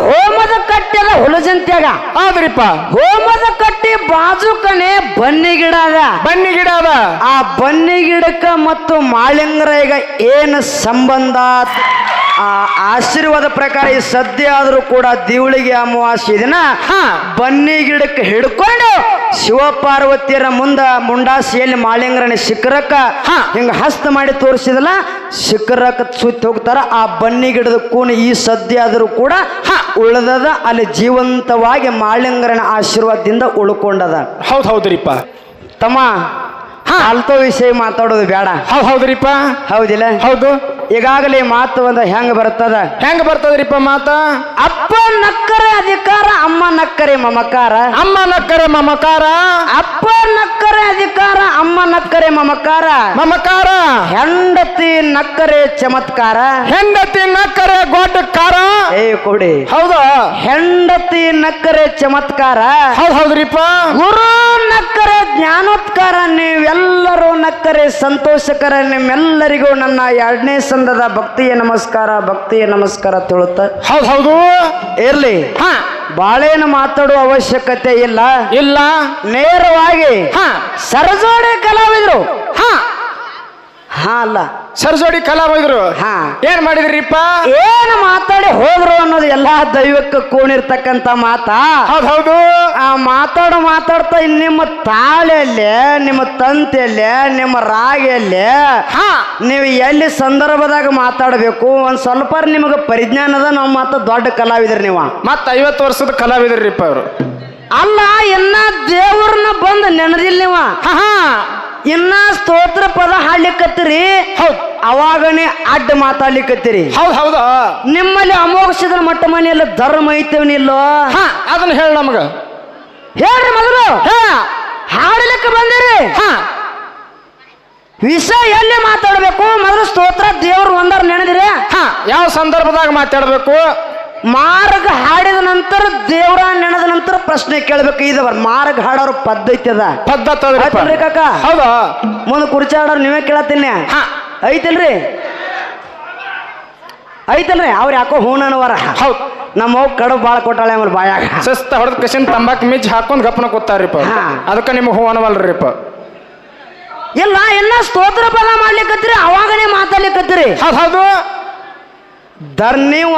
ಹೋಮದ ಕಟ್ಟಿದ ಹುಲಜಂತ್ಯಾಗ ಆದ್ರಿಪ್ಪ. ಹೋಮದ ಕಟ್ಟಿ ಬಾಜುಕನೆ ಬನ್ನಿ ಗಿಡ ಅದ. ಬನ್ನಿ ಗಿಡ ಅದ. ಆ ಬನ್ನಿ ಗಿಡಕ್ಕ ಮತ್ತು ಮಾಳಿಂಗರೈಗ ಏನು ಸಂಬಂಧ ಆ ಆಶೀರ್ವಾದ ಪ್ರಕಾರ ಈ ಸದ್ಯ ಆದರೂ ಕೂಡ ದಿವಳಿಗೆ ಅಮಾವಾಸ್ಯ ದಿನ ಹಾ. ಬನ್ನಿ ಗಿಡಕ್ಕೆ ಹಿಡ್ಕೊಂಡು ಶಿವಪಾರ್ವತಿಯರ ಮುಂದ ಮುಂಡಾಸಿಯಲ್ಲಿ ಮಾಳಿಂಗರಣ ಶಿಖರಕ್ಕ. ಹಿಂಗ ಹಸ್ತ ಮಾಡಿ ತೋರಿಸಿದಲ್ಲ ಶಿಖರಕ್ಕ ಸುತ್ತಿ ಹೋಗ್ತಾರ. ಆ ಬನ್ನಿ ಗಿಡದ ಕೂನ ಈ ಸದ್ಯ ಆದರೂ ಕೂಡ ಹಾ. ಉಳಿದದ ಅಲ್ಲಿ ಜೀವಂತವಾಗಿ ಮಾಳಿಂಗರನ ಆಶೀರ್ವಾದದಿಂದ ಉಳ್ಕೊಂಡದ. ಹೌದು ಹೌದ್ರಿಪ್ಪ. ತಮ್ಮ ಅಲ್ತೋ ವಿಷಯ ಮಾತಾಡೋದು ಬೇಡ. ಹೌದು ಹೌದ್ರಿಪ್ಪ. ಹೌದಿಲ್ಲ? ಹೌದು. ಈಗಾಗಲೇ ಮಾತು ಒಂದು ಹೆಂಗ ಬರ್ತದ? ಹೆಂಗ ಬರ್ತದ್ರಿಪ್ಪ ಮಾತ? ಅಪ್ಪ ನಕ್ಕರೆ ಅಧಿಕಾರ ಅಮ್ಮ ನಕ್ಕರೆ ಮಮಕಾರ. ಅಮ್ಮ ನಕ್ಕರೆ ಮಮಕಾರ? ಅಪ್ಪ ನಕ್ಕರೆ ಅಧಿಕಾರ ಅಮ್ಮ ನಕ್ಕರೆ ಮಮಕಾರ. ಮಮಕಾರ? ಹೆಂಡತಿ ನಕ್ಕರೆ ಚಮತ್ಕಾರ. ಹೆಂಡತಿ ನಕ್ಕರೆ ಗೋಟಕಾರ? ಏ ಕೊಡಿ. ಹೌದಾ? ಹೆಂಡತಿ ನಕ್ಕರೆ ಚಮತ್ಕಾರ. ಹೌದ್ ಹೌದ್ರಿಪ್ಪ. ಗುರು ನಕ್ಕರೆ ಜ್ಞಾನೋತ್ಕಾರ ನೀವೆಲ್ಲರೂ ನಕ್ಕರೆ ಸಂತೋಷಕರ ನಿಮ್ಮೆಲ್ಲರಿಗೂ ನನ್ನ ಎರಡನೇ ಸಂದದ ಭಕ್ತಿಯ ನಮಸ್ಕಾರ ಭಕ್ತಿಯ ನಮಸ್ಕಾರ ತಿಳುತ್ತ. ಹೌದು ಹೌದು. ಇರ್ಲಿ. ಹಾ. ಬಾಳೇನು ಮಾತಾಡುವ ಅವಶ್ಯಕತೆ ಇಲ್ಲ. ಇಲ್ಲ. ನೇರವಾಗಿ ಹಾ. ಸರಜೋಡೆ ಕಲಾವಿದರು. ಹಾ. ಹಾ ಅಲ್ಲ. ಸರಜೋಡಿ ಕಲಾವಿದ್ರು ಹಾ. ಏನ್ ಮಾಡಿದ್ರಿಪ್ಪ? ಏನು ಮಾತಾಡಿ ಹೋದ್ರು ಅನ್ನೋದು ಎಲ್ಲಾ ದೈವಕ್ಕೆ ಕೂಣಿರ್ತಕ್ಕಂಥ ಮಾತಾ? ಹೌದ್ ಹೌದು. ಆ ಮಾತಾಡು ಮಾತಾಡ್ತಾ ಇಲ್ಲಿ ನಿಮ್ಮ ತಾಳೆಯಲ್ಲಿ ನಿಮ್ಮ ತಂತಿಯಲ್ಲಿ ನಿಮ್ಮ ರಾಗಿಯಲ್ಲಿ ಹಾ. ನೀವು ಎಲ್ಲಿ ಸಂದರ್ಭದಾಗ ಮಾತಾಡಬೇಕು? ಒಂದ್ ಸ್ವಲ್ಪ ನಿಮಗೆ ಪರಿಜ್ಞಾನದ ನಾವು ಮಾತ ದೊಡ್ಡ ಕಲಾವಿದ್ರಿ ನೀವು. ಮತ್ತ ಐವತ್ತು ವರ್ಷದ ಕಲಾವಿದ್ರಿಪ್ಪ ಅವರು. ಅಲ್ಲ ಇನ್ನ ದೇವ್ರನ್ನ ಬಂದು ನೆನದಿಲ್ಲ ನೀವು. ಹಾ. ಇನ್ನ ಸ್ತೋತ್ರ ಪದ ಹಾಡ್ಲಿಕ್ಕತ್ತೀರಿ ಹೌದು. ಅವಾಗನೇ ಅಡ್ಡ ಮಾತಾಡ್ಲಿಕ್ಕತ್ತೀರಿ ಹೌದು ಹೌದಾ? ನಿಮ್ಮಲ್ಲಿ ಅಮೋಘಸಿದ ಮಟ್ಟ ಮನೆಯಲ್ಲಿ ಧರ್ಮ ಐತವನಿಲ್ಲೋ ಹಾ ಅದನ್ನ ಹೇಳ ನಮಗ. ಹೇಳ್ರಿ ಮೊದಲು. ಹಾ. ಹಾಡಲಿಕ್ಕೆ ಬಂದಿರಿ. ಹಾ. ವಿಷಯ ಎಲ್ಲಿ ಮಾತಾಡಬೇಕು? ಮೊದಲು ಸ್ತೋತ್ರ ದೇವ್ರು ಒಂದರ ನೆನೆದಿರಿ. ಹಾ ಯಾವ ಸಂದರ್ಭದಾಗ ಮಾತಾಡ್ಬೇಕು? ಮಾರ್ಗ ಹಾಡಿದ ನಂತರ ದೇವರ ನೆನೆದ ನಂತರ ಪ್ರಶ್ನೆ ಕೇಳಬೇಕು ಇದು ಮಾರ್ಗ ಹಾಡೋರು ಪದ್ಧತಿ ಅದ. ಪದ್ಧತಿ ಕಾಕ? ಹೌದಾ? ಮುಂದೆ ಕುರ್ಚಿ ಆಡೋರು ನೀವೇ ಕೇಳತ್ತೀನಿ. ಹಾ. ಐತಲ್ರಿ? ಐತಲ್ರಿ? ಅವ್ರು ಯಾಕೋ ಹೂನವರ ಹೌದು. ನಮ್ಮ ಅವ್ ಕಡುಬು ಭಾಳ ಕೊಟ್ಟಾಳೆ ಅವ್ರ ಬಾಯಾಗ. ಸಸ್ತ ಹೊಡೆದ ಕಸಿನ ತಂಬಾಕ್ ಮಿಜ್ ಹಾಕೊಂಡ್ ಗಪ್ಪನ ಕೊತ್ತಾರಿಪ್ಪ ಹಾ. ಅದಕ್ಕೆ ನಿಮ್ಗೆ ಹೂ ಅನ್ವಲ್ರಿಪ್ಪ. ಇಲ್ಲ ಎಲ್ಲ ಸ್ತೋತ್ರ ಬಲ ಮಾಡ್ಲಿಕ್ಕತ್ತೀರಿ ಅವಾಗನೇ ಮಾತಾಡ್ಲಿಕ್ಕತ್ತೀರಿ ಹೌದು. ಧರ್ನಿವ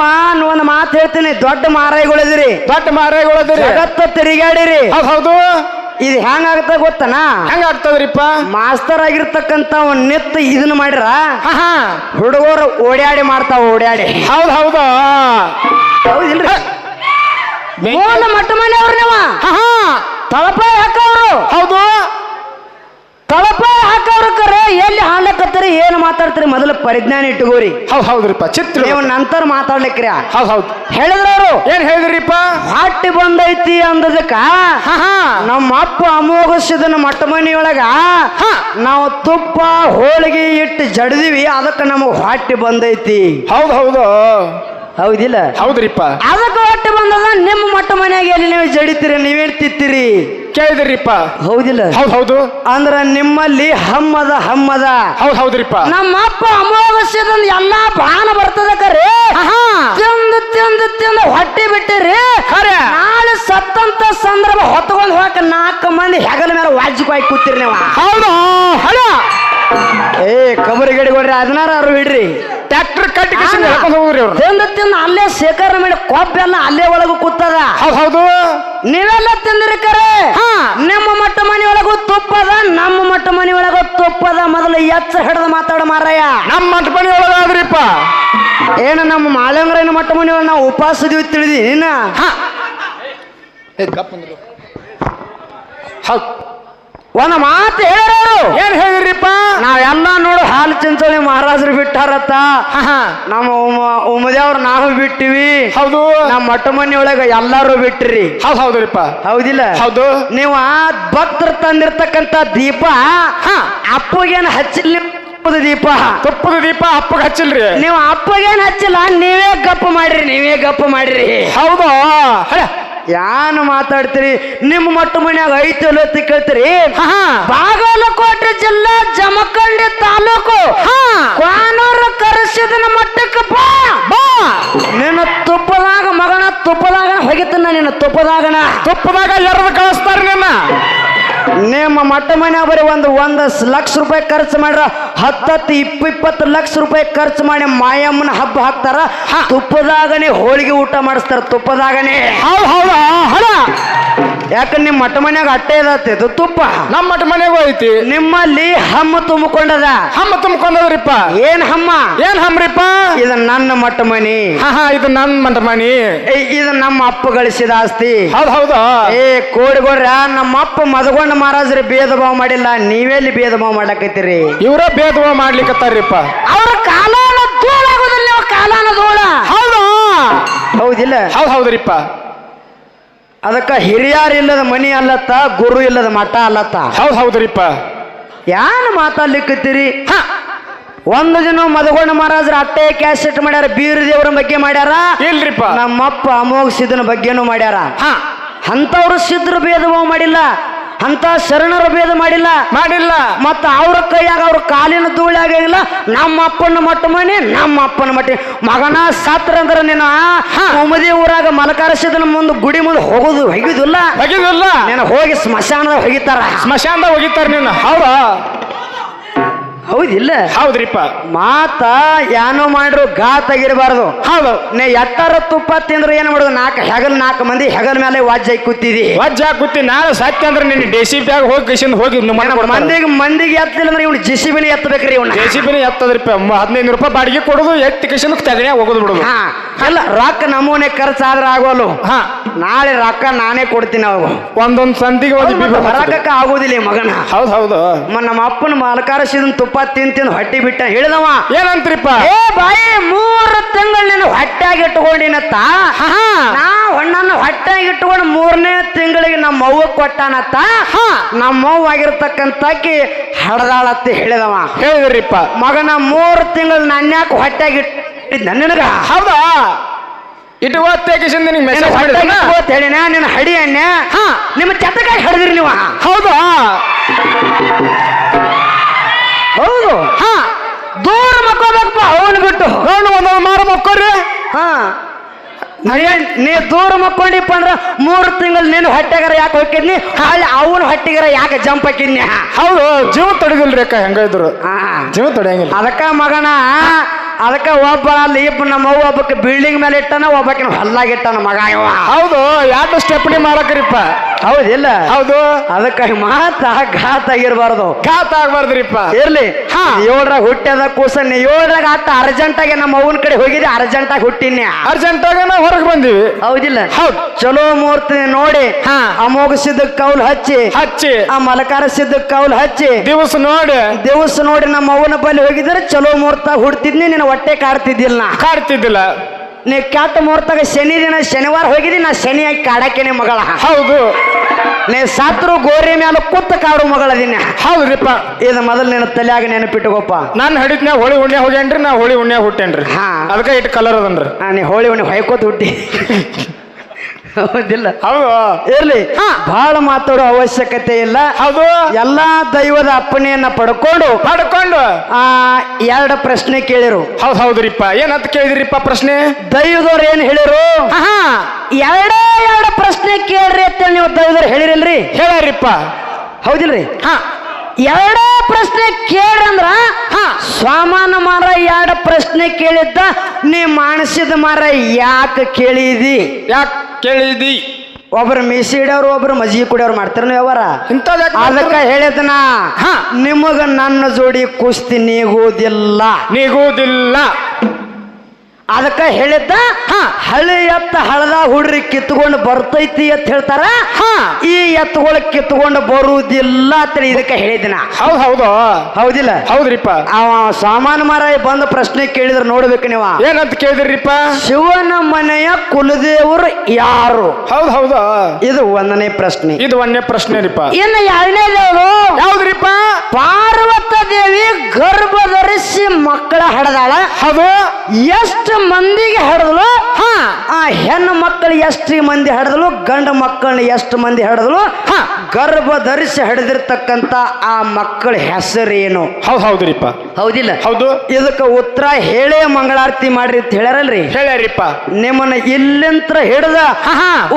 ಒಂದು ಮಾತು ಹೇಳ್ತೀನಿ ದೊಡ್ಡ ಮಾರೈಗಳದಿರಿ. ದೊಡ್ಡ ಮಾರಾಯಿಗಳಿದ್ರಿ ಜಗತ್ತ ತಿರುಗಾಡಿರಿ ಹೌದ್ ಹೌದು. ಇದು ಹೆಂಗಾಗತ್ತ ಗೊತ್ತನ? ಹೆಂಗಾಗ್ತದ್ರಿಪ್ಪ? ಮಾಸ್ತರ್ ಆಗಿರ್ತಕ್ಕಂತ ಒಂದ್ ನಿತ್ತು ಇದನ್ನ ಮಾಡಿರ? ಹುಡುಗರು ಓಡ್ಯಾಡಿ ಮಾಡ್ತಾವ ಓಡ್ಯಾಡಿ. ಹೌದ್ ಹೌದು. ಹೌದಿಲ್ರಿ? ಮಟ್ಟ ಮನೆ ನೀವ? ಹಾ ತಳಪಾಯಿ ತಳಪಾಯ ಹಾಕವ್ರು? ಹೌದು. ತಳಪಾಯ ಹಾಕವ್ರ ಕರೆ ಎಲ್ಲಿ ಹಾಡ್ಲಕ್ಕತ್ತರಿ ಏನು ಮಾತಾಡ್ತೀರಿ ಮೊದಲು ಪರಿಜ್ಞಾನ ಇಟ್ಟುಗೋರಿ. ಹೌದ್ ಹೌದ್ರಿಪ್ಪ ಚಿತ್ರ ನೀವು ನಂತರ ಮಾತಾಡ್ಲಿಕ್ರಿ. ಹೌದ್ ಹೌದ್. ಹೇಳಿದ್ರವ್ರು? ಏನ್ ಹೇಳಿದ್ರಿಪ್ಪ? ಹೊಟ್ಟಿ ಬಂದೈತಿ ಅಂದದಕ್ಕ ನಮ್ಮ ಅಪ್ಪ ಅಮೋಘಸಿದನ ಮಟ್ಟ ಮನೆಯೊಳಗ ಹಾ. ನಾವು ತುಪ್ಪ ಹೋಳಿಗೆ ಇಟ್ಟು ಜಡದಿವಿ ಅದಕ್ಕೆ ನಮಗೆ ಹೊಟ್ಟಿ ಬಂದೈತಿ. ಹೌದ್ ಹೌದು. ಹೌದಿಲ್ಲ? ಹೌದ್ರಿಪ್ಪ. ಅದಕ್ಕೆ ಹೊಟ್ಟೆ ಬಂದದ ನಿಮ್ಮ ಮಟ್ಟ ಮನೆಗೆ ಎಲ್ಲಿ ನೀವು ಜಡಿತೀರಿ ನೀವೇನ್ ತಿತ್ತೀರಿ ಕೇಳಿದ್ರಿಪ್ಪ. ಹೌದಿಲ್ಲ? ಹೌದ್ ಹೌದು. ಅಂದ್ರ ನಿಮ್ಮಲ್ಲಿ ಹಮ್ಮದ ಹಮ್ಮದ. ಹೌದ್ ಹೌದ್ರಿಪ್ಪ. ನಮ್ಮ ಅಪ್ಪ ಅಮೋಘಸ್ಯದಂದು ಎಲ್ಲಾ ಬಾಣ ಬರ್ತದ ಕರೆ. ತಿಂದು ತಿಂದು ತಿಂದು ಹೊಟ್ಟಿ ಬಿಟ್ಟಿರಿ. ಖರೆ. ನಾಳೆ ಸತ್ತಂತ ಸಂದರ್ಭ ಹೊತ್ಕೊಂಡ್ ಹೋಗಕ್ಕೆ ನಾಲ್ಕು ಮಂದಿ ಹೆಗಲ ಮೇಲೆ ವಾಜಿಕಾಯಿ ಕೂತಿರಿ ನೀವು. ಹೌದು? ಹಳ. ಏ ಕಬರಿ ಗಡಿ ಕೊಡ್ರಿ ಹದಿನಾರು ಅವ್ರು ಬಿಡ್ರಿ ಟ್ರ್ಯಾಕ್ಟರ್ ಕಟ್ಟಿ ಆಗ. ಹೇಳ್ಕೊಂಡು ಹೋಗ್ರಿ ಅವ್ರು ತಿಂದು ತಿಂದು ಅಲ್ಲೇ ಶೇಖರಣೆ ಮಾಡಿ ಕೊಬ್ಬೆಲ್ಲ ಅಲ್ಲೇ ಒಳಗೂ ಕೂತದ. ಹೌದ್ ಹೌದು. ನೀವೆಲ್ಲ ತಿಂದಿರಿ ಕರೆ. ಹಾ. ನಿಮ್ಮ ಮಟ್ಟ ಮನೆಯೊಳಗೂ ತುಪ್ಪದ ನಮ್ಮ ಮಟ್ಟ ಮನೆಯೊಳಗೂ ತುಪ್ಪದ ಮೊದಲು ಎಚ್ಚ ಹಿಡಿದು ಮಾತಾಡ ಮಾರಯ್ಯ. ನಮ್ಮ ಮಂಟಪನಿ ಒಳಗಾದ್ರಿಪ್ಪ. ಏನು ನಮ್ಮ ಮಾಳಂಗ್ರನ ಮಟ್ಟ ಮನೆಯೊಳಗೆ ನಾವು ಉಪವಾಸದೀವಿ ತಿಳಿದಿ ನಿನ್ನ ಹೌದು ಹೌದ್. ಒಂದು ಮಾತು ಹೇಳೋರು. ಏನ್ ಹೇಳಿರಿಪ್ಪ ನಾವೆಲ್ಲ ನೋಡು ಹಾಲು ಚಿಂಚೋಳಿ ಮಹಾರಾಜರು ಬಿಟ್ಟಾರತ್ತ. ನಮ್ಮ ಉಮ ನಮ್ಮ ಉಮದೇವ್ರು ನಾವು ಬಿಟ್ಟಿವಿ. ಹೌದು. ನಮ್ಮ ಮಟ್ಟ ಒಳಗ ಎಲ್ಲಾರು ಬಿಟ್ರಿ. ಹೌದು ಹೌದ್ರಿಪ್ಪ. ಹೌದಿಲ್ಲ? ಹೌದು. ನೀವು ಭಕ್ತರು ತಂದಿರ್ತಕ್ಕಂತ ದೀಪ ಹಾ. ಅಪ್ಪಗೇನು ಹಚ್ಚಿಲ್ಲ ತುಪ್ಪದ ದೀಪ? ತುಪ್ಪದ ದೀಪ ಅಪ್ಪಗೆ ಹಚ್ಚಿಲ್ರಿ. ನೀವು ಅಪ್ಪಗೇನು ಹಚ್ಚಿಲ್ಲ ನೀವೇ ಗಪ್ಪ ಮಾಡ್ರಿ ನೀವೇ ಗಪ್ಪ ಮಾಡ್ರಿ. ಹೌದು. ಯಾನು ಮಾತಾಡ್ತೀರಿ? ನಿಮ್ಮ ಮಟ್ಟ ಮನ್ಯಾಗ ಐತಲ್ಲ ಅಂತ ಕೇಳ್ತೀರಿ? ಬಾಗಲಕೋಟೆ ಜಿಲ್ಲಾ ಜಮಖಂಡಿ ತಾಲೂಕು. ಕ್ವಾನೂರು ಕರೆಸಿದನ ಮಟ್ಟಕ್ಕೆ ಬಾ. ಬಾ. ನಿನ್ನ ತುಪ್ಪದಾಗ ಮಗನ ತುಪ್ಪದಾಗ ತುಪ್ಪದಾಗಣ ನಿನ್ನ ತುಪ್ಪದಾಗನ? ನಿನ್ನ ನಿಮ್ಮ ಮಟ್ಟ ಮನೆ ಅವರು ಒಂದು ಒಂದು ಲಕ್ಷ ರೂಪಾಯಿ ಖರ್ಚು ಮಾಡ್ರ ಹತ್ತತ್ತು ಇಪ್ಪ ಇಪ್ಪತ್ತು ಲಕ್ಷ ರೂಪಾಯಿ ಖರ್ಚು ಮಾಡಿ ಮಾಯಮ್ಮನ ಹಬ್ಬ ಹಾಕ್ತಾರ ತುಪ್ಪದಾಗನೆ ಹೋಳಿಗೆ ಊಟ ಮಾಡಿಸ್ತಾರ ತುಪ್ಪದಾಗನೆ. ಹೌದು ಹೌದಾ ಹಳ ಯಾಕಂದ್ರೆ ನಿಮ್ಮ ಮಠ ಮನ್ಯಾಗ ಅಟ್ಟೆ ಇದತ್ತೆ ಇದು ತುಪ್ಪ. ನಮ್ಮ ಮಠ ಮನೆಗೂ ಐತಿ. ನಿಮ್ಮಲ್ಲಿ ಹಮ್ಮ ತುಂಬಿಕೊಂಡದ. ಹಮ್ಮ ತುಂಬಿಕೊಂಡದ್ರಿಪ್ಪ. ಏನ್ ಹಮ್ಮ? ಏನ್ ಹಮ್ರಿಪ್ಪ? ಇದು ನನ್ನ ಮಠ ಮನಿ. ಹಾ ಹಾ ಇದು ನನ್ನ ಮಠ ಮನಿ. ಏ, ಇದು ನಮ್ಮ ಅಪ್ಪ ಗಳಿಸಿದ ಆಸ್ತಿ. ಹೌದು ಹೌದು. ಏ ಕೋಡಿಗೋಡ್ರ ನಮ್ಮ ಅಪ್ಪ ಮದಗೊಂಡ ಮಹಾರಾಜರು ಭೇದ ಭಾವ ಮಾಡಿಲ್ಲ. ನೀವೆಲ್ಲಿ ಭೇದ ಭಾವ ಮಾಡಕತ್ತೀರಿ. ಇವರ ಭೇದ ಭಾವ ಮಾಡ್ಲಿಕ್ಕತ್ತಾರಿಪ್ಪ ಅವ್ರ ಕಾಲಾನ ಧೂಳಾಗೋದಿಲ್ಲ ಕಾಲಾನ ಧೂಳ. ಹೌದಾ. ಹೌದಿಲ್ಲ? ಹೌದು ಹೌದ್ರಿಪ್ಪ. ಅದಕ್ಕ ಹಿರಿಯಾರ ಇಲ್ಲದ ಮನಿ ಅಲ್ಲತ್ತ ಗುರು ಇಲ್ಲದ ಮಠ ಅಲ್ಲತ್ತ. ಹೌದು ಹೌದ್ರಿಪ್ಪ. ಯಾನ್ ಮಾತಾಡ್ಲಿಕ್ಕತ್ತೀರಿ? ಹಾ. ಒಂದು ದಿನ ಮದಗೊಂಡ ಮಹಾರಾಜರ ಅಟ್ಟೆ ಕ್ಯಾಸೆಟ್ ಮಾಡ್ಯಾರ ಬೀರುದೇವ್ರ ದೇವರ ಬಗ್ಗೆ ಮಾಡ್ಯಾರ ಇಲ್ರಿಪ್ಪ. ನಮ್ಮಪ್ಪ ಅಮೋಘ ಸಿದ್ಧನ ಬಗ್ಗೆನೂ ಮಾಡ್ಯಾರ. ಹಾ. ಅಂಥವ್ರು ಸಿದ್ಧರು ಭೇದ ಭಾವ ಮಾಡಿಲ್ಲ. ಅಂತ ಶರಣರ ಭೇದ ಮಾಡಿಲ್ಲ. ಮಾಡಿಲ್ಲ. ಮತ್ತ ಅವ್ರ ಕೈಯಾಗ ಅವ್ರ ಕಾಲಿನ ಧೂಳಿ ಆಗಿಲ್ಲ? ನಮ್ಮ ಅಪ್ಪನ ಮಟ್ಟ ಮನೆ ನಮ್ಮ ಅಪ್ಪನ ಮಟ್ಟಿ. ಮಗನ ಸಾತ್ರ ಅಂದ್ರ ನೀನು ಉಮದಿ ಊರಾಗ ಮಲಕಾರಸಿದನ ಮುಂದೆ ಗುಡಿ ಮುಂದೆ ಹೋಗೋದು ಹೋಗಿದಿಲ್ಲ ಹೊಗಿದಿಲ್ಲ ನೀನು ಹೋಗಿ ಸ್ಮಶಾನದ ಹೋಗಿತಾರ. ಸ್ಮಶಾನದ ಹೋಗಿತಾರ ನೀನು ಹೌದಾ ಹೌದಿಲ್ಲ. ಹೌದ್ರಿಪ್ಪ. ಮಾತ ಏನೋ ಮಾಡ್ರು ಗಾ ತೆಗಿರಬಾರ್ದು ಹೌದು. ನೀ ಎತ್ತರ ತುಪ್ಪ ತಿಂದ್ರೆ ಏನು ಮಾಡೋದು? ನಾಲ್ಕು ಹೆಗಲ್ ನಾಲ್ಕು ಮಂದಿ ಹೆಗಲ್ ಮೇಲೆ ವಾಜ್ಯ ಕೂತಿದಿ. ವಜ್ಜ ಕೂತಿ ನಾಳೆ ಸತ್ಯ ಅಂದ್ರೆ ನಿನ್ನ ಡೆಸಿಬ್ಯಾಗ ಹೋಗಿ ಕಿಶನ್ ಹೋಗಿ ಮಂದಿಗೆ ಮಂದಿಗೆ ಎತ್ತಲಿಲ್ಲ ಅಂದ್ರೆ ಇವ್ನು ಜಿಸಿಬಿನ ಎತ್ತಬೇಕ್ರಿ ಇವ್ನ. ಜೆ ಸಿ ಬಿನಿ ಎತ್ತದ್ರಿಪ್ಪ ಹದಿನೈದು ರೂಪಾಯಿ ಬಾಡಿಗೆ ಕೊಡೋದು ಎತ್ತಿ ಕಿಶನ್ ತಗಣ್ಯಾಗ ಹೋಗೋದು ಬಿಡೋದು. ಹಾ. ಅಲ್ಲ ರೊಕ್ಕ ನಮೂನೆ ಖರ್ಚು ಆದ್ರೆ ಆಗೋಲ್ಲ. ಹಾ. ನಾಳೆ ರೊಕ್ಕ ನಾನೇ ಕೊಡ್ತೀನಿ ಅವು ಒಂದೊಂದು ಸಂತಿಗೆ ಹೋಗಿ ಬಿಬಿ ಹೊರಗಕ್ಕ ಆಗೋದಿಲ್ಲ ಮಗನ. ಹೌದು ಹೌದು. ನಮ್ಮ ಅಪ್ಪನ ಮಲಕಾರಸಿದನ್ ತುಪ್ಪ ತಿಂದು ತಿಂದು ಹೊಟ್ಟಿ ಬಿಟ್ಟ ಹೇಳಿದವ. ಏನಂತ್ರಿಪ್ಪ? ಏ ಬಾಯಿ ಮೂರು ತಿಂಗಳು ನೀನು ಹೊಟ್ಟೆಗೆ ಇಟ್ಕೊಂಡಿನತ್ತ? ನಾ ಹೊಣ್ಣನ್ನು ಹೊಟ್ಟೆಗೆ ಇಟ್ಕೊಂಡು ಮೂರನೇ ತಿಂಗಳಿಗೆ ನಮ್ಮ ಅವ್ವ ಕೊಟ್ಟಾನತ್ತ? ನಮ್ಮ ಅವ್ವ ಆಗಿರ್ತಕ್ಕಂತಾಕಿ ಹಡದಾಳತ್ತಿ ಹೇಳಿದವ. ಹೇಳಿದ್ರಿಪ್ಪ. ಮಗನ ಮೂರು ತಿಂಗಳು ನನ್ಯಾಕ ಹೊಟ್ಟೆಗೆ ಇಟ್ಟಿದ್ದ ನಿನಗ? ಹೌದಾ? ಹೇಳಿನ ನಿನ್ನ ಹಡಿ ಅನ್ಯ ಹಾ. ನಿಮ್ಮ ಚಟಕಾಯಿ ಹಡಿದ್ರಿ ನೀವು? ಹೌದಾ? ಹೌದು. ಹಾ. ದೂರ ಮಕ್ಕೋಬೇಕಪ್ಪ. ಅವನು ಬಿಟ್ಟು ಗಂಡು ಒಂದೊಂದು ಮಾರ ಮಕ್ಕೋರಿ. ಹಾ. ನೀ- ನೀ ದೂರ ಮಕ್ಕೊಂಡಿಪ್ಪ ಅಂದ್ರ ಮೂರು ತಿಂಗಳು ನೀನು ಹೊಟ್ಟೆಗಾರ ಯಾಕೆ ಹೋಗಿದ್ನಿ ಅಲ್ಲಿ ಅವನು ಹೊಟ್ಟೆಗಾರ ಯಾಕೆ ಜಂಪ್ ಹಾಕಿದ್ನಿ? ಹೌದು ಜೀವ ತೊಡಗಿಲ್ರಿ ಅಕ್ಕ ಹೆಂಗ ಇದ್ರು ಹಾ. ಜೀವ ತಡೆಯಂಗಿಲ್ಲ. ಅದಕ್ಕ ಮಗನ ಅದಕ್ಕ ಒಬ್ಬ ಅಲ್ಲಿ ಇಬ್ಬ ನಮ್ಮ ಅವ್ವ ಒಬ್ಬಕ್ಕೆ ಬಿಲ್ಡಿಂಗ್ ಮೇಲೆ ಇಟ್ಟನ ಒಬ್ಬಕಿನ ಹೊಲ್ಲಾಗ ಇಟ್ಟಾನ ಮಗ ಇವ. ಹೌದು ಎರಡು ಸ್ಟೆಪ್ನಿ ಮಾಡಕ್ರಿಪ್ಪ? ಹೌದಿಲ್ಲ ಹೌದು. ಅದಕ್ಕ ಮಾತ ಘಾತ ಆಗಿರ್ಬಾರ್ದು. ಘಾತ ಆಗ್ಬಾರ್ದ್ರಿಪ್ಪ. ಇರ್ಲಿ. ಹಾ. ಏಳ್ರಾಗ ಹುಟ್ಟ್ಯದ ಕೂಸ ನೀ ಏಳ್ರಾಗ ಆತ ಅರ್ಜೆಂಟ್ ಆಗಿ ನಮ್ಮ ಅವ್ವನ ಕಡೆ ಹೋಗಿದ್ದೆ ಅರ್ಜೆಂಟ್ ಆಗಿ ಹುಟ್ಟಿನ್ಯ. ಅರ್ಜೆಂಟ್ ಆಗ ನಾವು ಹೊರಗೆ ಬಂದಿವಿ. ಹೌದಿಲ್ಲ. ಹೌದು. ಚಲೋ ಮೂರ್ತಿ ನೋಡಿ ಹಾ. ಅಮೋಘ ಸಿದ್ಧ ಕೌಲ್ ಹಚ್ಚಿ ಹಚ್ಚಿ. ಆ ಮಲಕಾರ ಸಿದ್ಧ ಕೌಲ್ ಹಚ್ಚಿ ದಿವಸ ನೋಡಿ. ದಿವಸ ನೋಡಿ ನಮ್ಮ ಅವ್ವನ ಬಲ್ಲಿ ಹೋಗಿದ್ರೆ ಚಲೋ ಮೂರ್ತ ಹುಡ್ತಿದ್ನಿ ನಿನ್ನ ಹೊಟ್ಟೆ ಕಾಡ್ತಿದ್ದಿಲ್ಲ ನಾ. ಕಾಡ್ತಿದ್ದಿಲ್ಲ. ನೀ ಕೆಟ್ಟ ಮುಹೂರ್ತಾಗ ಶನಿ ದಿನ ಶನಿವಾರ ಹೋಗಿದ್ದಿ ನಾ ಆಗಿ ಕಾಡಕ್ಕೇನೆ ಮಗಳ. ಹೌದು. ನೀ ಸಾತ್ರು ಗೋರಿ ಮೇಲೆ ಕುತ್ತ ಕಾಡು ಮಗಳದಿನ ಹೌದ್ರಿಪ್ಪ. ಇದು ಮೊದಲು ನಿನ್ನ ತಲೆಯಾಗ ನೆನಪಿಟ್ಟುಗೋಪ್ಪ ನಾನು ಹಡಿದ್ನ್ಯಾಗ ಹೋಳಿ ಹುಣ್ಣೆ ಹೋಗ್ಯಾನ್ರಿ ನಾ ಹೋಳಿ ಹುಣ್ಣೆ ಹುಟ್ಟೇನ್ರಿ. ಹಾ. ಅದಕ್ಕೆ ಇಟ್ಟು ಕಲರ್ ಅದನ್ರಿ. ಹಾ ನೀ ಹೋಳಿ ಉಣ್ಣಿ ಹೊಯ್ಕೋತ ಹುಟ್ಟಿ. ಹೌದಿಲ್ಲ. ಹೌದು. ಇರ್ಲಿ. ಬಹಳ ಮಾತಾಡೋ ಅವಶ್ಯಕತೆ ಇಲ್ಲ. ಹೌದು. ಎಲ್ಲಾ ದೈವದ ಅಪ್ಪಣೆಯನ್ನ ಪಡ್ಕೊಂಡು ಪಡ್ಕೊಂಡು. ಆ ಎರಡು ಪ್ರಶ್ನೆ ಕೇಳಿರು. ಹೌದು ಹೌದ್ರಿಪ್ಪ. ಏನಂತ ಕೇಳಿದ್ರಿಪ್ಪ ಪ್ರಶ್ನೆ? ದೈವದವ್ರು ಏನ್ ಹೇಳಿರು? ಹಾ ಎರಡೇ ಎರಡು ಪ್ರಶ್ನೆ ಕೇಳ್ರಿ ಅಂತ ನೀವು ದೈವದವ್ರು ಹೇಳಿರಲ್ರಿ? ಹೇಳ್ರಿಪ್ಪ. ಹೌದಿಲ್ರಿ? ಹಾ. ಎರಡೇ ಪ್ರಶ್ನೆ ಕೇಳ್ರಿ ಹ. ಸ್ವಾಮಾನ ಮಾರ ಎರಡು ಪ್ರಶ್ನೆ ಕೇಳಿದ್ದ ನೀ ಮಾನಸಿದ ಮಾರ ಯಾಕೆ ಕೇಳಿದಿ? ಯಾಕೆ ಕೇಳಿದಿ? ಒಬ್ರು ಮೀಸಿ ಹಿಡಿಯವ್ರು ಒಬ್ರು ಮಜ್ಜಿಗೆ ಕುಡಿಯೋರು ಮಾಡ್ತಾರ ಯಾಕ್ ಅದಕ್ಕ? ಹೇಳಿದ್ನ ಹಾ. ನಿಮಗ ನನ್ನ ಜೋಡಿ ಕುಸ್ತಿ ನೀಗುವುದಿಲ್ಲ. ನೀಗುವುದಿಲ್ಲ. ಅದಕ್ಕ ಹೇಳಿದ್ದ ಹಳಿ ಎತ್ತ ಹಳದ ಹುಡ್ರಿ ಕಿತ್ಕೊಂಡು ಬರ್ತೈತಿ ಅಂತ ಹೇಳ್ತಾರ? ಹಾ. ಈ ಎತ್ತುಗಳು ಕಿತ್ಕೊಂಡು ಬರುವುದಿಲ್ಲ ಅಂತ ಇದಕ್ಕೆ ಹೇಳಿದಿನ. ಹೌದು ಹೌದು. ಹೌದಿಲ್ಲ? ಹೌದ್ರಿಪ್ಪ. ಅವ ಸಾಮಾನ್ಯ ಮಾರಾಯ ಬಂದ ಪ್ರಶ್ನೆ ಕೇಳಿದ್ರೆ ನೋಡ್ಬೇಕು ನೀವು. ಏನಂತ ಕೇಳಿದ್ರಿಪ್ಪ? ಶಿವನ ಮನೆಯ ಕುಲದೇವರು ಯಾರು? ಹೌದು ಹೌದು. ಇದು ಒಂದನೇ ಪ್ರಶ್ನೆ. ಇದು ಒಂದನೇ ಪ್ರಶ್ನೆ ರೀಪ ಇನ್ನು ಎರಡನೇದೇವರು ಹೌದ್ರಿಪ್ಪ ಪಾರ್ವತ ದೇವಿ ಗರ್ಭ ಧರಿಸಿ ಮಕ್ಕಳ ಹಡದಾಳ. ಹೌದು. ಎಷ್ಟು ಮಂದಿಗೆ ಹಡದಳು ಹಾ. ಆ ಹೆಣ್ಣು ಮಕ್ಕಳು ಮಕ್ಕಳು ಎಷ್ಟು ಮಂದಿ ಹಡದಲು ಗಂಡು ಮಕ್ಕಳನ್ನ ಎಷ್ಟು ಮಂದಿ ಹಡದಲು ಹಾ. ಗರ್ಭ ಧರಿಸಿ ಹಿಡಿದಿರ್ತಕ್ಕಂತ ಆ ಮಕ್ಕಳ ಹೆಸರೇನು? ಹೌದ್ ಹೌದ್ರಿಪ್ಪ. ಹೌದಿಲ್ಲ. ಹೌದು. ಇದಕ್ಕೆ ಉತ್ತರ ಹೇಳೇ ಮಂಗಳಾರತಿ ಮಾಡ್ರಿ ಅಂತ ಹೇಳ್ಯಾರಲ್ರಿ? ಹೇಳ್ಯಾರಿಪ್ಪ. ನಿಮ್ಮನ್ನ ಇಲ್ಲಿಂತ್ರ ಹಿಡ್ದ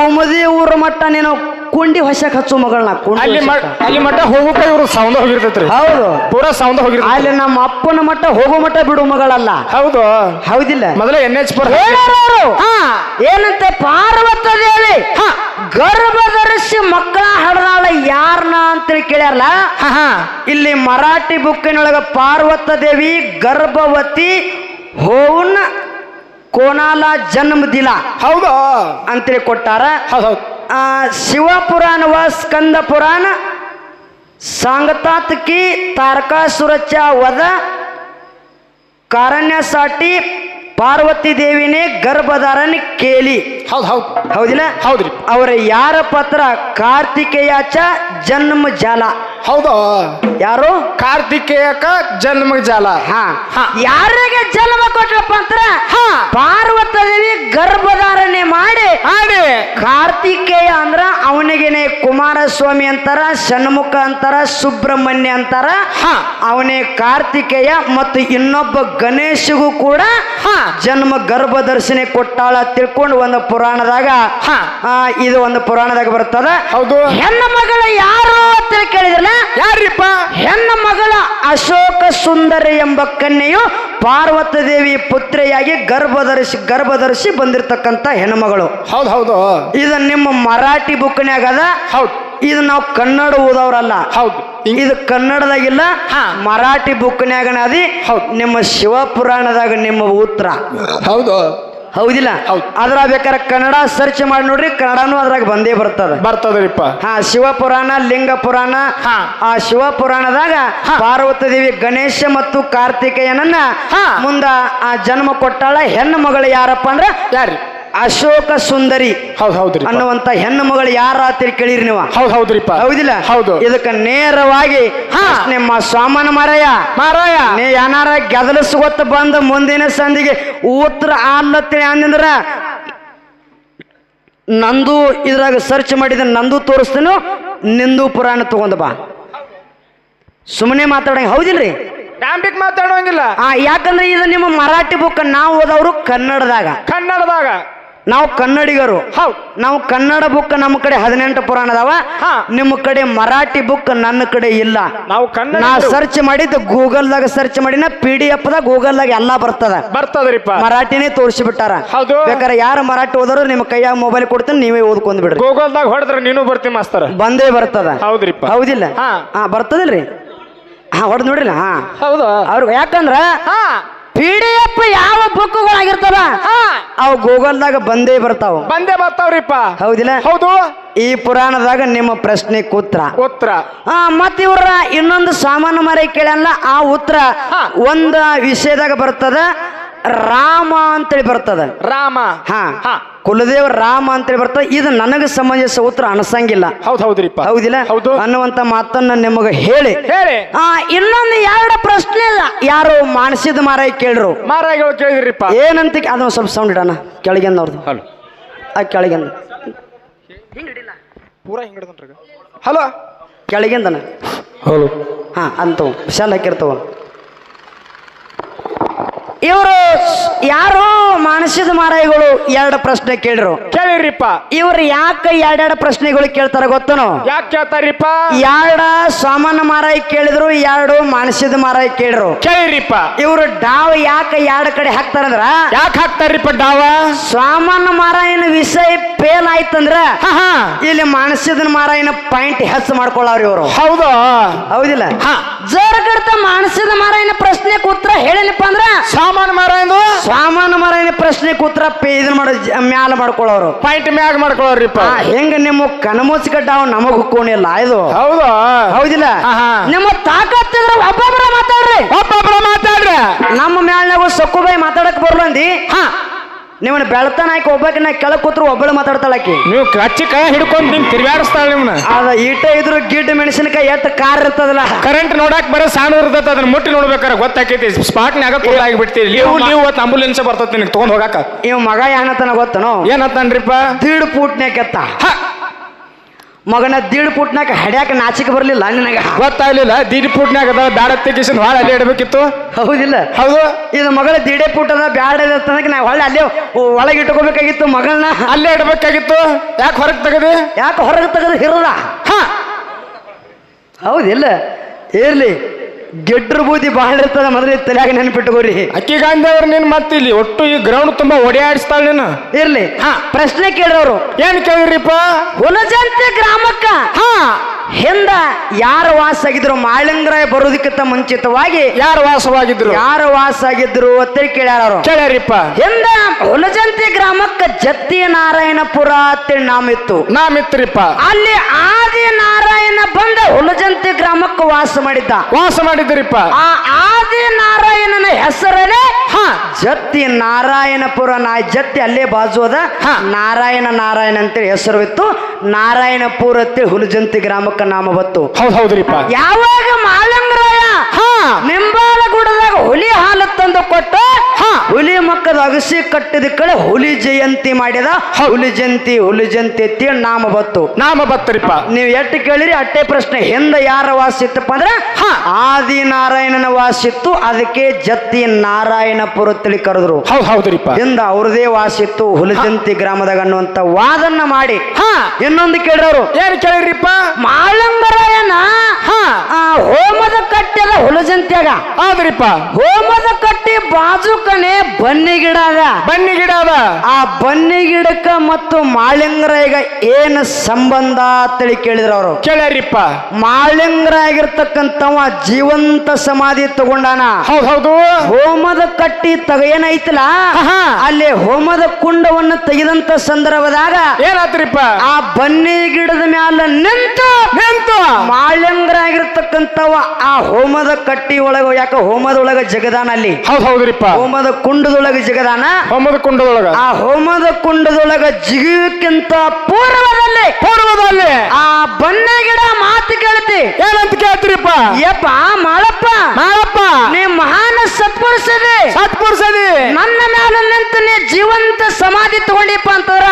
ಉಮದಿ ಊರ ಮಟ್ಟ ನೀನು ಕುಂಡಿ ಹೊಸಕ್ ಹಚ್ಚು ಮಗಳನ್ನ ಕುಂಡಿ ಅಲ್ಲಿ ಮ-. ಅಲ್ಲಿ ಮಟ್ಟ ಹೋಗುಕ ಇವ್ರು ಸೌಂದ ಹೋಗಿರ್ತೈತ್ರಿ. ಹೌದು. ಪೂರ ಸೌಂದ ಹೋಗಿರ್ತೈತಿ ಅಲ್ಲಿ ನಮ್ಮ ಅಪ್ಪನ ಮಟ್ಟ ಹೋಗೋ ಮಟ್ಟ ಬಿಡು ಮಗಳಲ್ಲ. ಹೌದು. ಹೌದಿಲ್ಲ. ಮೊದಲ ಎನ್ ಎಚ್ ಪರ್ ಹೇಳ್ಯಾರವ್ರು. ಏನಂತೆ ಪಾರ್ವತ ದೇವಿ? ಗರ್ಭ ಧರಿಸಿ ಮಕ್ಕಳ ಹಡದಾಳ ಯಾರನ್ನ ಅಂತೇಳಿ ಕೇಳ್ಯಾರಲ್ಲ? ಇಲ್ಲಿ ಮರಾಠಿ ಬುಕ್ಕಿನೊಳಗ ಪಾರ್ವತ ದೇವಿ ಗರ್ಭವತಿ ಹೋನ್ ಕೋನಾಲ ಜನ್ಮ ದಿಲ ಹೌದು. ಅಂತೇಳಿ ಕೊಟ್ಟಾರ. ಹೌದು ಹೌದ್. शिवपुराण व स्कंद पुराण सांगतात की तारकासुराच्या वध करण्यासाठी पार्वती देवीने गर्भधारण केली. हौदिला हौदरी अवर यार पत्र कार्तिकेयाचा जन्म झाला ಹೌದು. ಯಾರು? ಕಾರ್ತಿಕೇಯಕ ಜನ್ಮ ಜಾಲ. ಹಾ. ಯಾರಿಗೆ ಜನ್ಮ ಕೊಟ್ರಪ್ಪ ಅಂತರ ಹಾ. ಪಾರ್ವತ ದೇವಿ ಗರ್ಭಧಾರಣೆ ಮಾಡಿ ಆಡಿ ಕಾರ್ತಿಕೇಯ ಅಂದ್ರ ಅವನಿಗೇನೆ ಕುಮಾರಸ್ವಾಮಿ ಅಂತಾರ ಷಣ್ಮುಖ ಅಂತಾರ ಸುಬ್ರಹ್ಮಣ್ಯ ಅಂತಾರ. ಹಾ. ಅವನೇ ಕಾರ್ತಿಕೇಯ ಮತ್ತು ಇನ್ನೊಬ್ಬ ಗಣೇಶಗೂ ಕೂಡ ಹಾ. ಜನ್ಮ ಗರ್ಭ ದರ್ಶನ ಕೊಟ್ಟಾಳ ತಿಳ್ಕೊಂಡು ಒಂದು ಪುರಾಣದಾಗ ಇದು ಒಂದು ಪುರಾಣದಾಗ ಬರ್ತದ. ಹೌದು. ಹೆಣ್ಣು ಮಗಳು ಯಾರು ಅಂತ ಕೇಳಿದ್ರಲ್ಲ ಯಾರಿಪ್ಪ? ಹೆಣ್ಣ ಮಗಳ ಅಶೋಕ ಸುಂದರಿ ಎಂಬ ಕನ್ಯೆಯು ಪಾರ್ವತ ದೇವಿ ಪುತ್ರಿಯಾಗಿ ಗರ್ಭಧರಿಸಿ ಗರ್ಭಧರಿಸಿ ಬಂದಿರತಕ್ಕಂತ ಹೆಣ್ಮಗಳು ಹೌದ್ ಹೌದು. ಇದು ನಿಮ್ಮ ಮರಾಠಿ ಬುಕ್ನ್ಯಾಗ ಅದ? ಹೌದು. ಇದು ನಾವು ಕನ್ನಡ ಓದವ್ರಲ್ಲ ಹೌದು. ಇದು ಕನ್ನಡದಾಗಿಲ್ಲ ಹಾ. ಮರಾಠಿ ಬುಕ್ನ್ಯಾಗನ ಅದಿ ಹೌದು. ನಿಮ್ಮ ಶಿವಪುರಾಣದಾಗ ನಿಮ್ಮ ಉತ್ತರ ಹೌದು. ಹೌದಿಲ್ಲ ಹೌದ್. ಅದ್ರ ಬೇಕಾದ್ರೆ ಕನ್ನಡ ಸರ್ಚ್ ಮಾಡಿ ನೋಡ್ರಿ ಕನ್ನಡನು ಅದ್ರಾಗ ಬಂದೇ ಬರ್ತದ ಬರ್ತದ್ರಿಪ್ಪ ಹಾ ಶಿವಪುರಾಣ ಲಿಂಗ ಪುರಾಣ ಹಾ. ಆ ಶಿವಪುರಾಣದಾಗ ಪಾರ್ವತಿ ದೇವಿ ಗಣೇಶ ಮತ್ತು ಕಾರ್ತಿಕೇಯನನ್ನ. ಮುಂದ ಆ ಜನ್ಮ ಕೊಟ್ಟಾಳ ಹೆಣ್ಣು ಮಗಳು ಯಾರಪ್ಪ ಅಂದ್ರೆ ಯಾರಿ ಅಶೋಕ ಸುಂದರಿ ಹೌದು ಹೌದ್ರಿ ಅನ್ನುವಂತ ಹೆಣ್ಣು ಮಗಳು ಯಾರ ರಾತ್ರಿ ಕೇಳಿರಿ ನೀವು? ಹೌದ್ ಹೌದ್ರಿಪ್ಪ. ಹೌದಿಲ್ಲ? ಹೌದು. ಇದಕ್ಕೆ ನೇರವಾಗಿ ಹಾ. ನಿಮ್ಮ ಸ್ವಾಮನ ಮಾರಯ್ಯ. ಮಾರಾಯ ನೀ ಏನಾರ ಗೆದಲಿಸ್ಕೊತ ಬಂದು ಮುಂದಿನ ಸಂದಿಗೆ ಉತ್ತರ ಆಲ್ಲತ್ತೇಳಿ ಅಂದ್ರ ನಂದು ಇದ್ರಾಗ ಸರ್ಚ್ ಮಾಡಿದ ನಂದು ತೋರಿಸ್ತೇನು. ನಿಂದು ಪುರಾಣ ತಗೊಂಡ ಬಾ. ಸುಮ್ಮನೆ ಮಾತಾಡಂಗ ಹೌದಿಲ್ರಿ? ಡಾಂಬಿಕ್ ಮಾತಾಡೋಂಗಿಲ್ಲ. ಆ ಯಾಕಂದ್ರೆ ಇದು ನಿಮ್ಮ ಮರಾಠಿ ಬುಕ್ ನಾವು ಓದವ್ರು ಕನ್ನಡದಾಗ. ಕನ್ನಡದಾಗ. ನಾವು ಕನ್ನಡಿಗರು. ಹೌದು ನಾವು ಕನ್ನಡ ಬುಕ್ ನಮ್ಮ ಕಡೆ ಹದಿನೆಂಟು ಪುರಾಣ ಅದಾವ. ನಿಮ್ಮ ಕಡೆ ಮರಾಠಿ ಬುಕ್ ನನ್ನ ಕಡೆ ಇಲ್ಲ. ನಾವು ನಾ ಸರ್ಚ್ ಮಾಡಿದ್ದು ಗೂಗಲ್ದಾಗ ಸರ್ಚ್ ಮಾಡಿನ ಪಿ ಡಿ ಎಫ್ ದಾಗ ಗೂಗಲ್ದಾಗ ಎಲ್ಲಾ ಬರ್ತದ. ಬರ್ತದ್ರಿಪ್ಪ. ಮರಾಠಿನೇ ತೋರಿಸಿಬಿಟ್ಟಾರ. ಹೌದು. ಬೇಕಾದ್ರೆ ಯಾರು ಮರಾಠಿ ಓದೋರು ನಿಮ್ಮ ಕೈಯಾಗ ಮೊಬೈಲ್ ಕೊಡ್ತೀನಿ ನೀವೇ ಓದ್ಕೊಂಡ್ ಬಿಡ್ರಿ. ಗೂಗಲ್ದಾಗ ಹೊಡೆದ್ರೆ ನೀನು ಬರ್ತೀನಿ ಮಾಸ್ತರ. ಬಂದೇ ಬರ್ತದ. ಹೌದ್ರಿಪ್ಪ. ಹೌದಿಲ್ಲ? ಹಾ. ಬರ್ತದಲ್ರಿ ಬರ್ತದಿಲ್ರಿ? ಹಾ ಹೊಡೆದ್ ನೋಡ್ರಿಲ್ಲ ಹಾ. ಹೌದು. ಅವ್ರು ಯಾಕಂದ್ರ ಹಾ. ಪಿ ಡಿ ಎಫ್ ಯಾವ ಬುಕ್ಗಳಾಗಿರ್ತಾವ ಅವು ಗೂಗಲ್ದಾಗ ಬಂದೇ ಬರ್ತಾವ. ಬಂದೇ ಬರ್ತಾವ್ರಿಪ್ಪ. ಹೌದಿಲ್ಲ? ಹೌದು. ಈ ಪುರಾಣದಾಗ ನಿಮ್ಮ ಪ್ರಶ್ನೆ ಕೂತ್ರ ಉತ್ತರ. ಆ ಮತ್ತ ಇವ್ರ ಇನ್ನೊಂದು ಸಾಮಾನ್ಯ ಮರೆ ಕೇಳಲ್ಲ ಆ ಉತ್ತರ. ಒಂದ ವಿಷಯದಾಗ ಬರ್ತದ ರಾಮ ಅಂತೇಳಿ ಬರ್ತದ. ರಾಮ. ಹಾ. ಹಾ. ಕುಲದೇವ ರಾಮ ಅಂತೇಳಿ ಬರ್ತದೆ. ಇದು ನನಗೆ ಸಂಬಂಧಿಸಿದ ಉತ್ತರ ಅನಸಂಗಿಲ್ಲ. ಹೌದು ಹೌದ್ರಿಪ್ಪ. ಹೌದಿಲ್ಲ? ಹೌದು. ಅನ್ನುವಂತ ಮಾತನ್ನ ನಿಮಗೆ ಹೇಳಿ. ಹೇಳಿ. ಆ ಇನ್ನೊಂದು ಎರಡು ಪ್ರಶ್ನೆ ಇಲ್ಲ. ಯಾರು ಮಾನಸಿದ ಮಾರಾಯ ಕೇಳ್ರು. ಮಾರಾಯಗಳು ಕೇಳಿದ್ರಿಪ್ಪ. ಏನಂತ ಅದನ್ನ ಸ್ವಲ್ಪ ಸೌಂಡ್ ಇಡೋಣ. ಕೆಳಗಿಂದ ಅವ್ರದ್ದು ಹಲೋ. ಆ ಕೆಳಗಿಂದ ಪೂರಾ ಹಲೋ. ಕೆಳಗಿಂದನ ಹಲೋ. ಹಾ ಅಂತವು ವಿಶಾಲ ಹಾಕಿರ್ತವ ಇವರು ಯಾರು ಮಾನಸಿದ ಮಾರಾಯಿಗಳು ಎರಡು ಪ್ರಶ್ನೆ ಕೇಳಿರು. ಕೇಳಿರಿಪ್ಪ. ಇವ್ರು ಯಾಕೆ ಎರಡೆರಡು ಪ್ರಶ್ನೆಗಳು ಕೇಳ್ತಾರ ಗೊತ್ತನು? ಯಾಕೆ ಕೇಳ್ತಾರಿಪ್ಪ? ಎರಡ ಸಾಮಾನ್ಯ ಮಾರಾಯಿ ಕೇಳಿದ್ರು ಎರಡು ಮಾನಸಿದ ಮಾರಾಯಿ ಕೇಳಿರು. ಕೇಳಿರಿಪ್ಪ. ಇವರು ಡಾವ್ ಯಾಕೆ ಎರಡು ಕಡೆ ಹಾಕ್ತಾರಂದ್ರ ಯಾಕೆ ಹಾಕ್ತಾರಿಪ್ಪ ಡಾವ? ಸಾಮಾನ್ಯ ಮಾರಾಯಿನ ವಿಷಯ ಫೇಲ್ ಆಯ್ತಂದ್ರ ಇಲ್ಲಿ ಮಾನಸಿದ ಮಾರಾಯಿನ ಪಾಯಿಂಟ್ ಹೆಚ್ಚು ಮಾಡ್ಕೊಳ್ಳವ್ರಿ ಇವರು. ಹೌದು? ಹೌದಿಲ್ಲ? ಹಾ. ಜರ ಕಡ್ತ ಮಾನಸಿದ ಮಾರಾಯನ ಪ್ರಶ್ನೆ ಉತ್ತರ ಹೇಳಿನಪ್ಪ ಅಂದ್ರ ಸಾಮಾನು ಮಾರಾಯಂದು? ಸಾಮಾನ್ಯ ಮಾರಾಯನ ಪ್ರಶ್ನೆ ಕೂತ್ರ ಇದನ್ನ ಮಾಡೋ ಮ್ಯಾಲ ಮಾಡ್ಕೊಳ್ಳೋರು ಪಾಯಿಂಟ್ ಮ್ಯಾಗ ಮಾಡ್ಕೊಳ್ಳೋರಿಪ್ಪ ಆ, ಹೆಂಗ ನಿಮ್ಮ ಕನಮುಚ್ಕಟ್ಟ ಅವ್ ನಮಗ್ ಹುಕ್ಕೋಣಿಲ್ಲ ಇದು? ಹೌದು? ಹೌದಿಲ್ಲ. ನಿಮ್ಮ ತಾಕತ್ತಿದ್ರ ಒಬ್ಬೊಬ್ಬರ ಮಾತಾಡ್ರಿ. ಒಬ್ಬೊಬ್ರ ಮಾತಾಡ್ರಿ. ನಮ್ಮ ಮ್ಯಾಲ್ನಾಗ ಸೊಕ್ಕುಬಾಯಿ ಮಾತಾಡಕ್ ಬರ್ಲಂದಿ? ಹಾ. ನಿಮ್ಮನ್ನ ಬೆಳತನ ಹಾಕಿ ಒಬ್ಬಾಕಿ ನಾ ಕೆಳಗೆ ಕೂತ್ರು ಒಬ್ಬಳು ಮಾತಾಡ್ತಾಳಕಿ ನೀವು ಕಚ್ಚಿ ಕೈ ಹಿಡ್ಕೊಂಡು ನಿಮ್ ತಿರ್ಗಾಡಿಸ್ತಾಳ ನಿಮ್ನ. ಅದ ಈಟ ಇದ್ರು ಗಿಡ್ ಮೆಣಸಿನಕಾಯಿ ಎತ್ತ ಕಾರ್ ಇರ್ತದಲ್ಲ. ಕರೆಂಟ್ ನೋಡಕ್ ಬರೋ ಸಾಣ ಇರ್ತೈತೆ ಅದನ್ನ ಮುಟ್ಟಿ ನೋಡ್ಬೇಕಾರೆ ಗೊತ್ತಾಕೈತಿ. ಸ್ಪಾಟ್ನ್ಯಾಗ ಕೂಡ ಆಗಿಬಿಡ್ತೀರಿ. ನೀವು ನೀವು ಇವತ್ತು ಆಂಬುಲೆನ್ಸ್ ಬರ್ತೈತಿ ನಿನಗೆ ತೊಗೊಂಡು ಹೋಗಾಕ. ಇವ್ ಮಗ ಏನತನ ಗೊತ್ತನೋ? ಏನತ್ತನ್ರಿಪ್ಪ ದೀಡ್ ಪೂಟ್ನ್ಯಾಕೆತ್ತ ಹ! ಮಗನ ದೀಡ್ ಪುಟ್ನಾಗ ಹಡ್ಯಾಕ ನಾಚಿಕೆ ಬರ್ಲಿಲ್ಲ ನಿನಗ. ಗೊತ್ತಾಗ್ಲಿಲ್ಲ ದೀಡ್ ಪುಟ್ನಾಗ ಅದ ಬ್ಯಾಡ ತೆಗಿಸಿನ ಭಾಳ ಅಲ್ಲೇ ಇಡಬೇಕಿತ್ತು. ಹೌದಿಲ್ಲ. ಹೌದು. ಇದು ಮಗಳ ದಿಡೆ ಪುಟ್ಟದ ಬ್ಯಾಡ ತನಕ ನಾ ಒಳ್ಳೆ ಅಲ್ಲೇ ಒಳಗೆ ಇಟ್ಕೋಬೇಕಾಗಿತ್ತು ಮಗಳನ್ನ ಅಲ್ಲೇ ಇಡಬೇಕಾಗಿತ್ತು. ಯಾಕೆ ಹೊರಗೆ ತೆಗದಿ? ಯಾಕೆ ಹೊರಗೆ ತೆಗೆದು ಹಿರದ ಹ. ಹೌದಿಲ್ಲ. ಇರ್ಲಿ. ಗೆಡ್ರ ಬೂದಿ ಬಹಳ ಇರ್ತದ ಮೊದಲು ತಲೆಯಾಗ ನೆನ್ಪಿಟ್ಟುಕೋರಿ ಅಕ್ಕಿ ಗಾಂಧಿ ಅವ್ರ ನಿನ್ ಮತ್ತೆ ಇಲ್ಲಿ ಒಟ್ಟು ಈ ಗ್ರೌಂಡ್ ತುಂಬಾ ಓಡಾಡಿಸ್ತಾಳ ನೀನು? ಇರ್ಲಿ. ಹಾ. ಪ್ರಶ್ನೆ ಕೇಳಿದವರು ಏನ್ ಕೇಳಿರಿಪ್ಪ ಹುಲಜಂತೆ ಗ್ರಾಮಕ್ಕ. ಹಾ. ಹಿಂದ ಯಾರು ವಾಸ ಆಗಿದ್ರು ಮಾಳಿಂಗರಾಯ ಬರೋದಕ್ಕಿಂತ ಮುಂಚಿತವಾಗಿ ಯಾರು ವಾಸವಾಗಿದ್ರು? ಯಾರು ವಾಸ ಆಗಿದ್ರು ಅಂತೇಳಿ ಕೇಳ್ಯಾರ ಕೇಳ್ಯಾರಿಪ್ಪ. ಹಿಂದ ಹುಲಜಂತಿ ಗ್ರಾಮಕ್ಕ ಜತ್ತಿ ನಾರಾಯಣಪುರ ಅಂತೇಳಿ ನಾಮಿತ್ತು ನಾಮಿತ್ರಿಪ್ಪ ಅಲ್ಲಿ ಆದಿ ನಾರಾಯಣ ಬಂದ ಹುಲಜಂತಿ ಗ್ರಾಮಕ್ಕೆ ವಾಸ ಮಾಡಿದ್ದ. ವಾಸ ಮಾಡಿದ್ರಿಪ್ಪ. ಆ ಆದಿ ನಾರಾಯಣನ ಹೆಸರನೇ ಹಾ. ಜತ್ತಿ ನಾರಾಯಣಪುರ ನಾ ಜತ್ತಿ ಅಲ್ಲೇ ಬಾಜು ಅದ. ಹಾ. ನಾರಾಯಣ ನಾರಾಯಣ ಅಂತೇಳಿ ಹೆಸರು ಇತ್ತು. ನಾರಾಯಣಪುರ ಅಂತೇಳಿ ಹುಲಜಂತಿ ಗ್ರಾಮಕ್ಕ ನಾಮ ಹೌದು ಹೌದ್ ಹೌದ್ರಿಪ್ಪ. ಯಾವಾಗ ಮಾಲಂಗರಾಯ? ಹಾ. ಗುಡದಾಗ ಹುಲಿ ಹಾಲು ತಂದು ಕೊಟ್ಟು ಹಾ. ಹುಲಿ ಮಕ್ಕದ ಅಗಸಿ ಕಟ್ಟಿದ ಕಡೆ ಹುಲಿ ಜಯಂತಿ ಮಾಡಿದ. ಹುಲಿ ಜಯಂತಿ ಹುಲಿ ಜಯಂತಿ ಅಂತೇಳಿ ನಾಮ ಬತ್ತು. ನಾಮ ಬತ್ತರಿಪ್ಪ. ನೀವು ಎಟ್ಟು ಕೇಳಿರಿ ಅಟ್ಟೆ ಪ್ರಶ್ನೆ ಹಿಂದ ಯಾರ ವಾಸಿತ್ತಪ್ಪ ಅಂದ್ರೆ ಹಾ. ಆದಿ ನಾರಾಯಣನ ವಾಸಿತ್ತು ಅದಕ್ಕೆ ಜತ್ತಿ ನಾರಾಯಣಪುರ ತಿಳಿ ಕರೆದ್ರು. ಹೌದ್ ಹೌದ್ರಿಪ್ಪ. ಹಿಂದ ಅವ್ರದೇ ವಾಸಿತ್ತು ಇತ್ತು ಜಯಂತಿ ಗ್ರಾಮದಾಗ ಅನ್ನುವಂತ ವಾದನ್ನ ಮಾಡಿ. ಹಾ. ಇನ್ನೊಂದು ಕೇಳಿದವರು ಏನು ಕೇಳಿರಿಪ್ಪ ಮಾಳಂಗರಾಯನ ಹಾ. ಆ ಹೋಮದ ಕಟ್ಟೆಲ್ಲ ಹುಲಜಂತ್ಯಾಗ ಹೌದ್ರಿಪ್ಪ. ಹೋಮದ ಕಟ್ಟಿ ಬಾಜುಕನೆ ಬನ್ನಿ ಗಿಡ ಅದ ಬನ್ನಿ ಗಿಡ ಅದ ಆ ಬನ್ನಿ ಗಿಡಕ್ಕ ಮತ್ತು ಮಾಳಿಂಗರಾಯಗ ಏನು ಸಂಬಂಧ ಅಂತೇಳಿ ಕೇಳಿದ್ರು ಅವರು. ಕೇಳ್ಯಾರಿಪ್ಪ ಮಾಳಿಂಗರಾಗಿರ್ತಕ್ಕಂಥವ ಜೀವಂತ ಸಮಾಧಿ ತಗೊಂಡಾನ. ಹೌದ್ ಹೌದು. ಹೋಮದ ಕಟ್ಟಿ ತಗ ಏನೈತಲ್ಲ. ಅಲ್ಲಿ ಹೋಮದ ಕುಂಡವನ್ನು ತೆಗೆದಂತ ಸಂದರ್ಭದಾಗ ಏನಾತ್ರಿಪ್ಪ ಆ ಬನ್ನಿ ಗಿಡದ ಮ್ಯಾಲ ನಿಂತು ನಿಂತು. ಮಾಳಿಂಗರಾಗಿರ್ತಕ್ಕಂಥವ ಆ ಹೋಮದ ಕಟ್ಟಿ ಒಳಗ ಯಾಕ ಹೋಮದೊಳಗ ಜಗದಾನ ಅಲ್ಲಿ. ಹೌದ್ ಹೌದ್ರಿಪ್ಪ. ಹೋಮದ ಕುಂಡದೊಳಗ ಜಗದಾನ. ಹೋಮದ ಕುಂಡದೊಳಗ. ಆ ಹೋಮದ ಕುಂಡದೊಳಗ ಜಿಗಿಯಕ್ಕಿಂತ ಪೂರ್ವದಲ್ಲಿ ಪೂರ್ವದಲ್ಲಿ. ಆ ಬನ್ನೆ ಗಿಡ ಮಾತು ಕೇಳ್ತಿ ಏನಂತ ಕೇಳ್ತೀರಿಪ್ಪ? ಯಪ್ಪ ಮಾಳಪ್ಪ. ಮಾಳಪ್ಪ. ನೀ ಮಹಾನ ಸತ್ಪುರುಷದಿ ಸತ್ಪುರುಷದಿ ನನ್ನ ಮೇಲೆ ನಿಂತ ನೀ ಜೀವಂತ ಸಮಾಧಿ ತಗೊಂಡಿಪ್ಪ ಅಂತವ್ರ.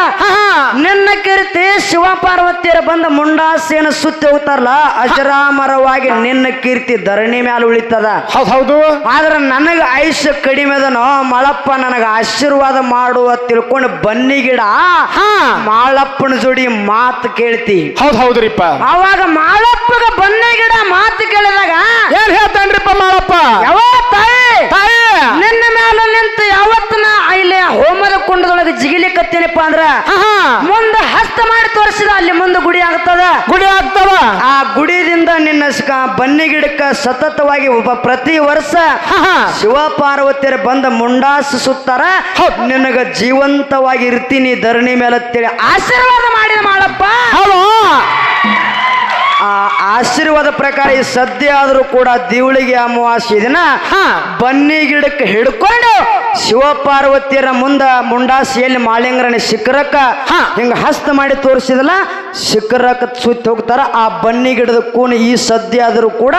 ನಿನ್ನ ಕೀರ್ತಿ ಶಿವ ಪಾರ್ವತಿಯರ ಬಂದ ಮುಂಡಾಸೇನ ಸುತ್ತಿ ಹೋಗ್ತಾರಲ್ಲ ಅಜರಾಮರವಾಗಿ ನಿನ್ನ ಕೀರ್ತಿ ಧರಣಿ ಮ್ಯಾಲ ಉಳಿತದ. ಹೌದ್ ಹೌದು. ಆದ್ರ ನನಗ ಆಯುಷ್ಯ ಕಡಿಮೆ ಅದನೋ ಮಳಪ್ಪ ನನಗ ಆಶೀರ್ವಾದ ಮಾಡುವ ತಿಳ್ಕೊಂಡು ಬನ್ನಿ ಗಿಡ. ಹಾ. ಮಾಳಪ್ಪನ ಜೋಡಿ ಮಾತು ಕೇಳ್ತಿ. ಹೌದ್ ಹೌದ್ರಿಪ್ಪ. ಅವಾಗ ಮಾಳಪ್ಪಗ ಬನ್ನಿ ಗಿಡ ಮಾತು ಕೇಳಿದಾಗ ಏನ್ ಹೇಳ್ತಾನ್ರಿಪ್ಪ ಮಾಳಪ್ಪ ಯಾವ ತಾಯಿ? ತಾಯಿ! ನಿನ್ನ ಮೇಲೆ ನಿಂತು ಯಾವತ್ತನ ಇಲ್ಲಿ ಹೋಮದ ಕುಂಡದೊಳಗೆ ಜಿಗಿಲಿಕತ್ತೇನಪ್ಪ ಅಂದ್ರ ಹಾ, ಹಾ. ಮುಂದೆ ಹಸ್ತ ಮಾಡಿ ತೋರಿಸಿದ ಅಲ್ಲಿ ಮುಂದೆ ಗುಡಿ ಆಗ್ತದ. ಗುಡಿ ಆಗ್ತದ? ಆ ಗುಡಿದಿಂದ ನಿನ್ನ ಬನ್ನಿ ಗಿಡಕ್ಕ ಸತತವಾಗಿ ಒಬ್ಬ ಪ್ರತಿ ವರ್ಷ. ಶಿವ ಪಾರ್ವತಿಯರು ಬಂದ ಮುಂಡಾಸ ಸುತ್ತಾರ ನಿನಗ ಜೀವಂತವಾಗಿ ಇರ್ತೀನಿ ಧರಣಿ ಮೇಲೆ ಅಂತೇಳಿ ಆಶೀರ್ವಾದ ಮಾಡಿದ ಮಾಡಪ್ಪ ಆ ಆಶೀರ್ವಾದ ಪ್ರಕಾರ ಈ ಸದ್ಯ ಆದರೂ ಕೂಡ ದಿವಳಿಗೆ ಅಮಾವಾಸ್ಯ ದಿನ ಹಾ. ಬನ್ನಿ ಗಿಡಕ್ಕೆ ಹಿಡ್ಕೊಂಡು ಶಿವ ಪಾರ್ವತಿಯರ ಮುಂದ ಮುಂಡಾಸಿಯಲ್ಲಿ ಮಾಳಿಂಗರನ ಶಿಖರಕ್ಕ ಹಾ. ಹಿಂಗ ಹಸ್ತ ಮಾಡಿ ತೋರಿಸಿದಲ್ಲ ಶಿಖರಕ್ಕ ಸುತ್ತಿ ಹೋಗ್ತಾರ. ಆ ಬನ್ನಿ ಗಿಡದ ಕೂನ ಈ ಸದ್ಯ ಆದರೂ ಕೂಡ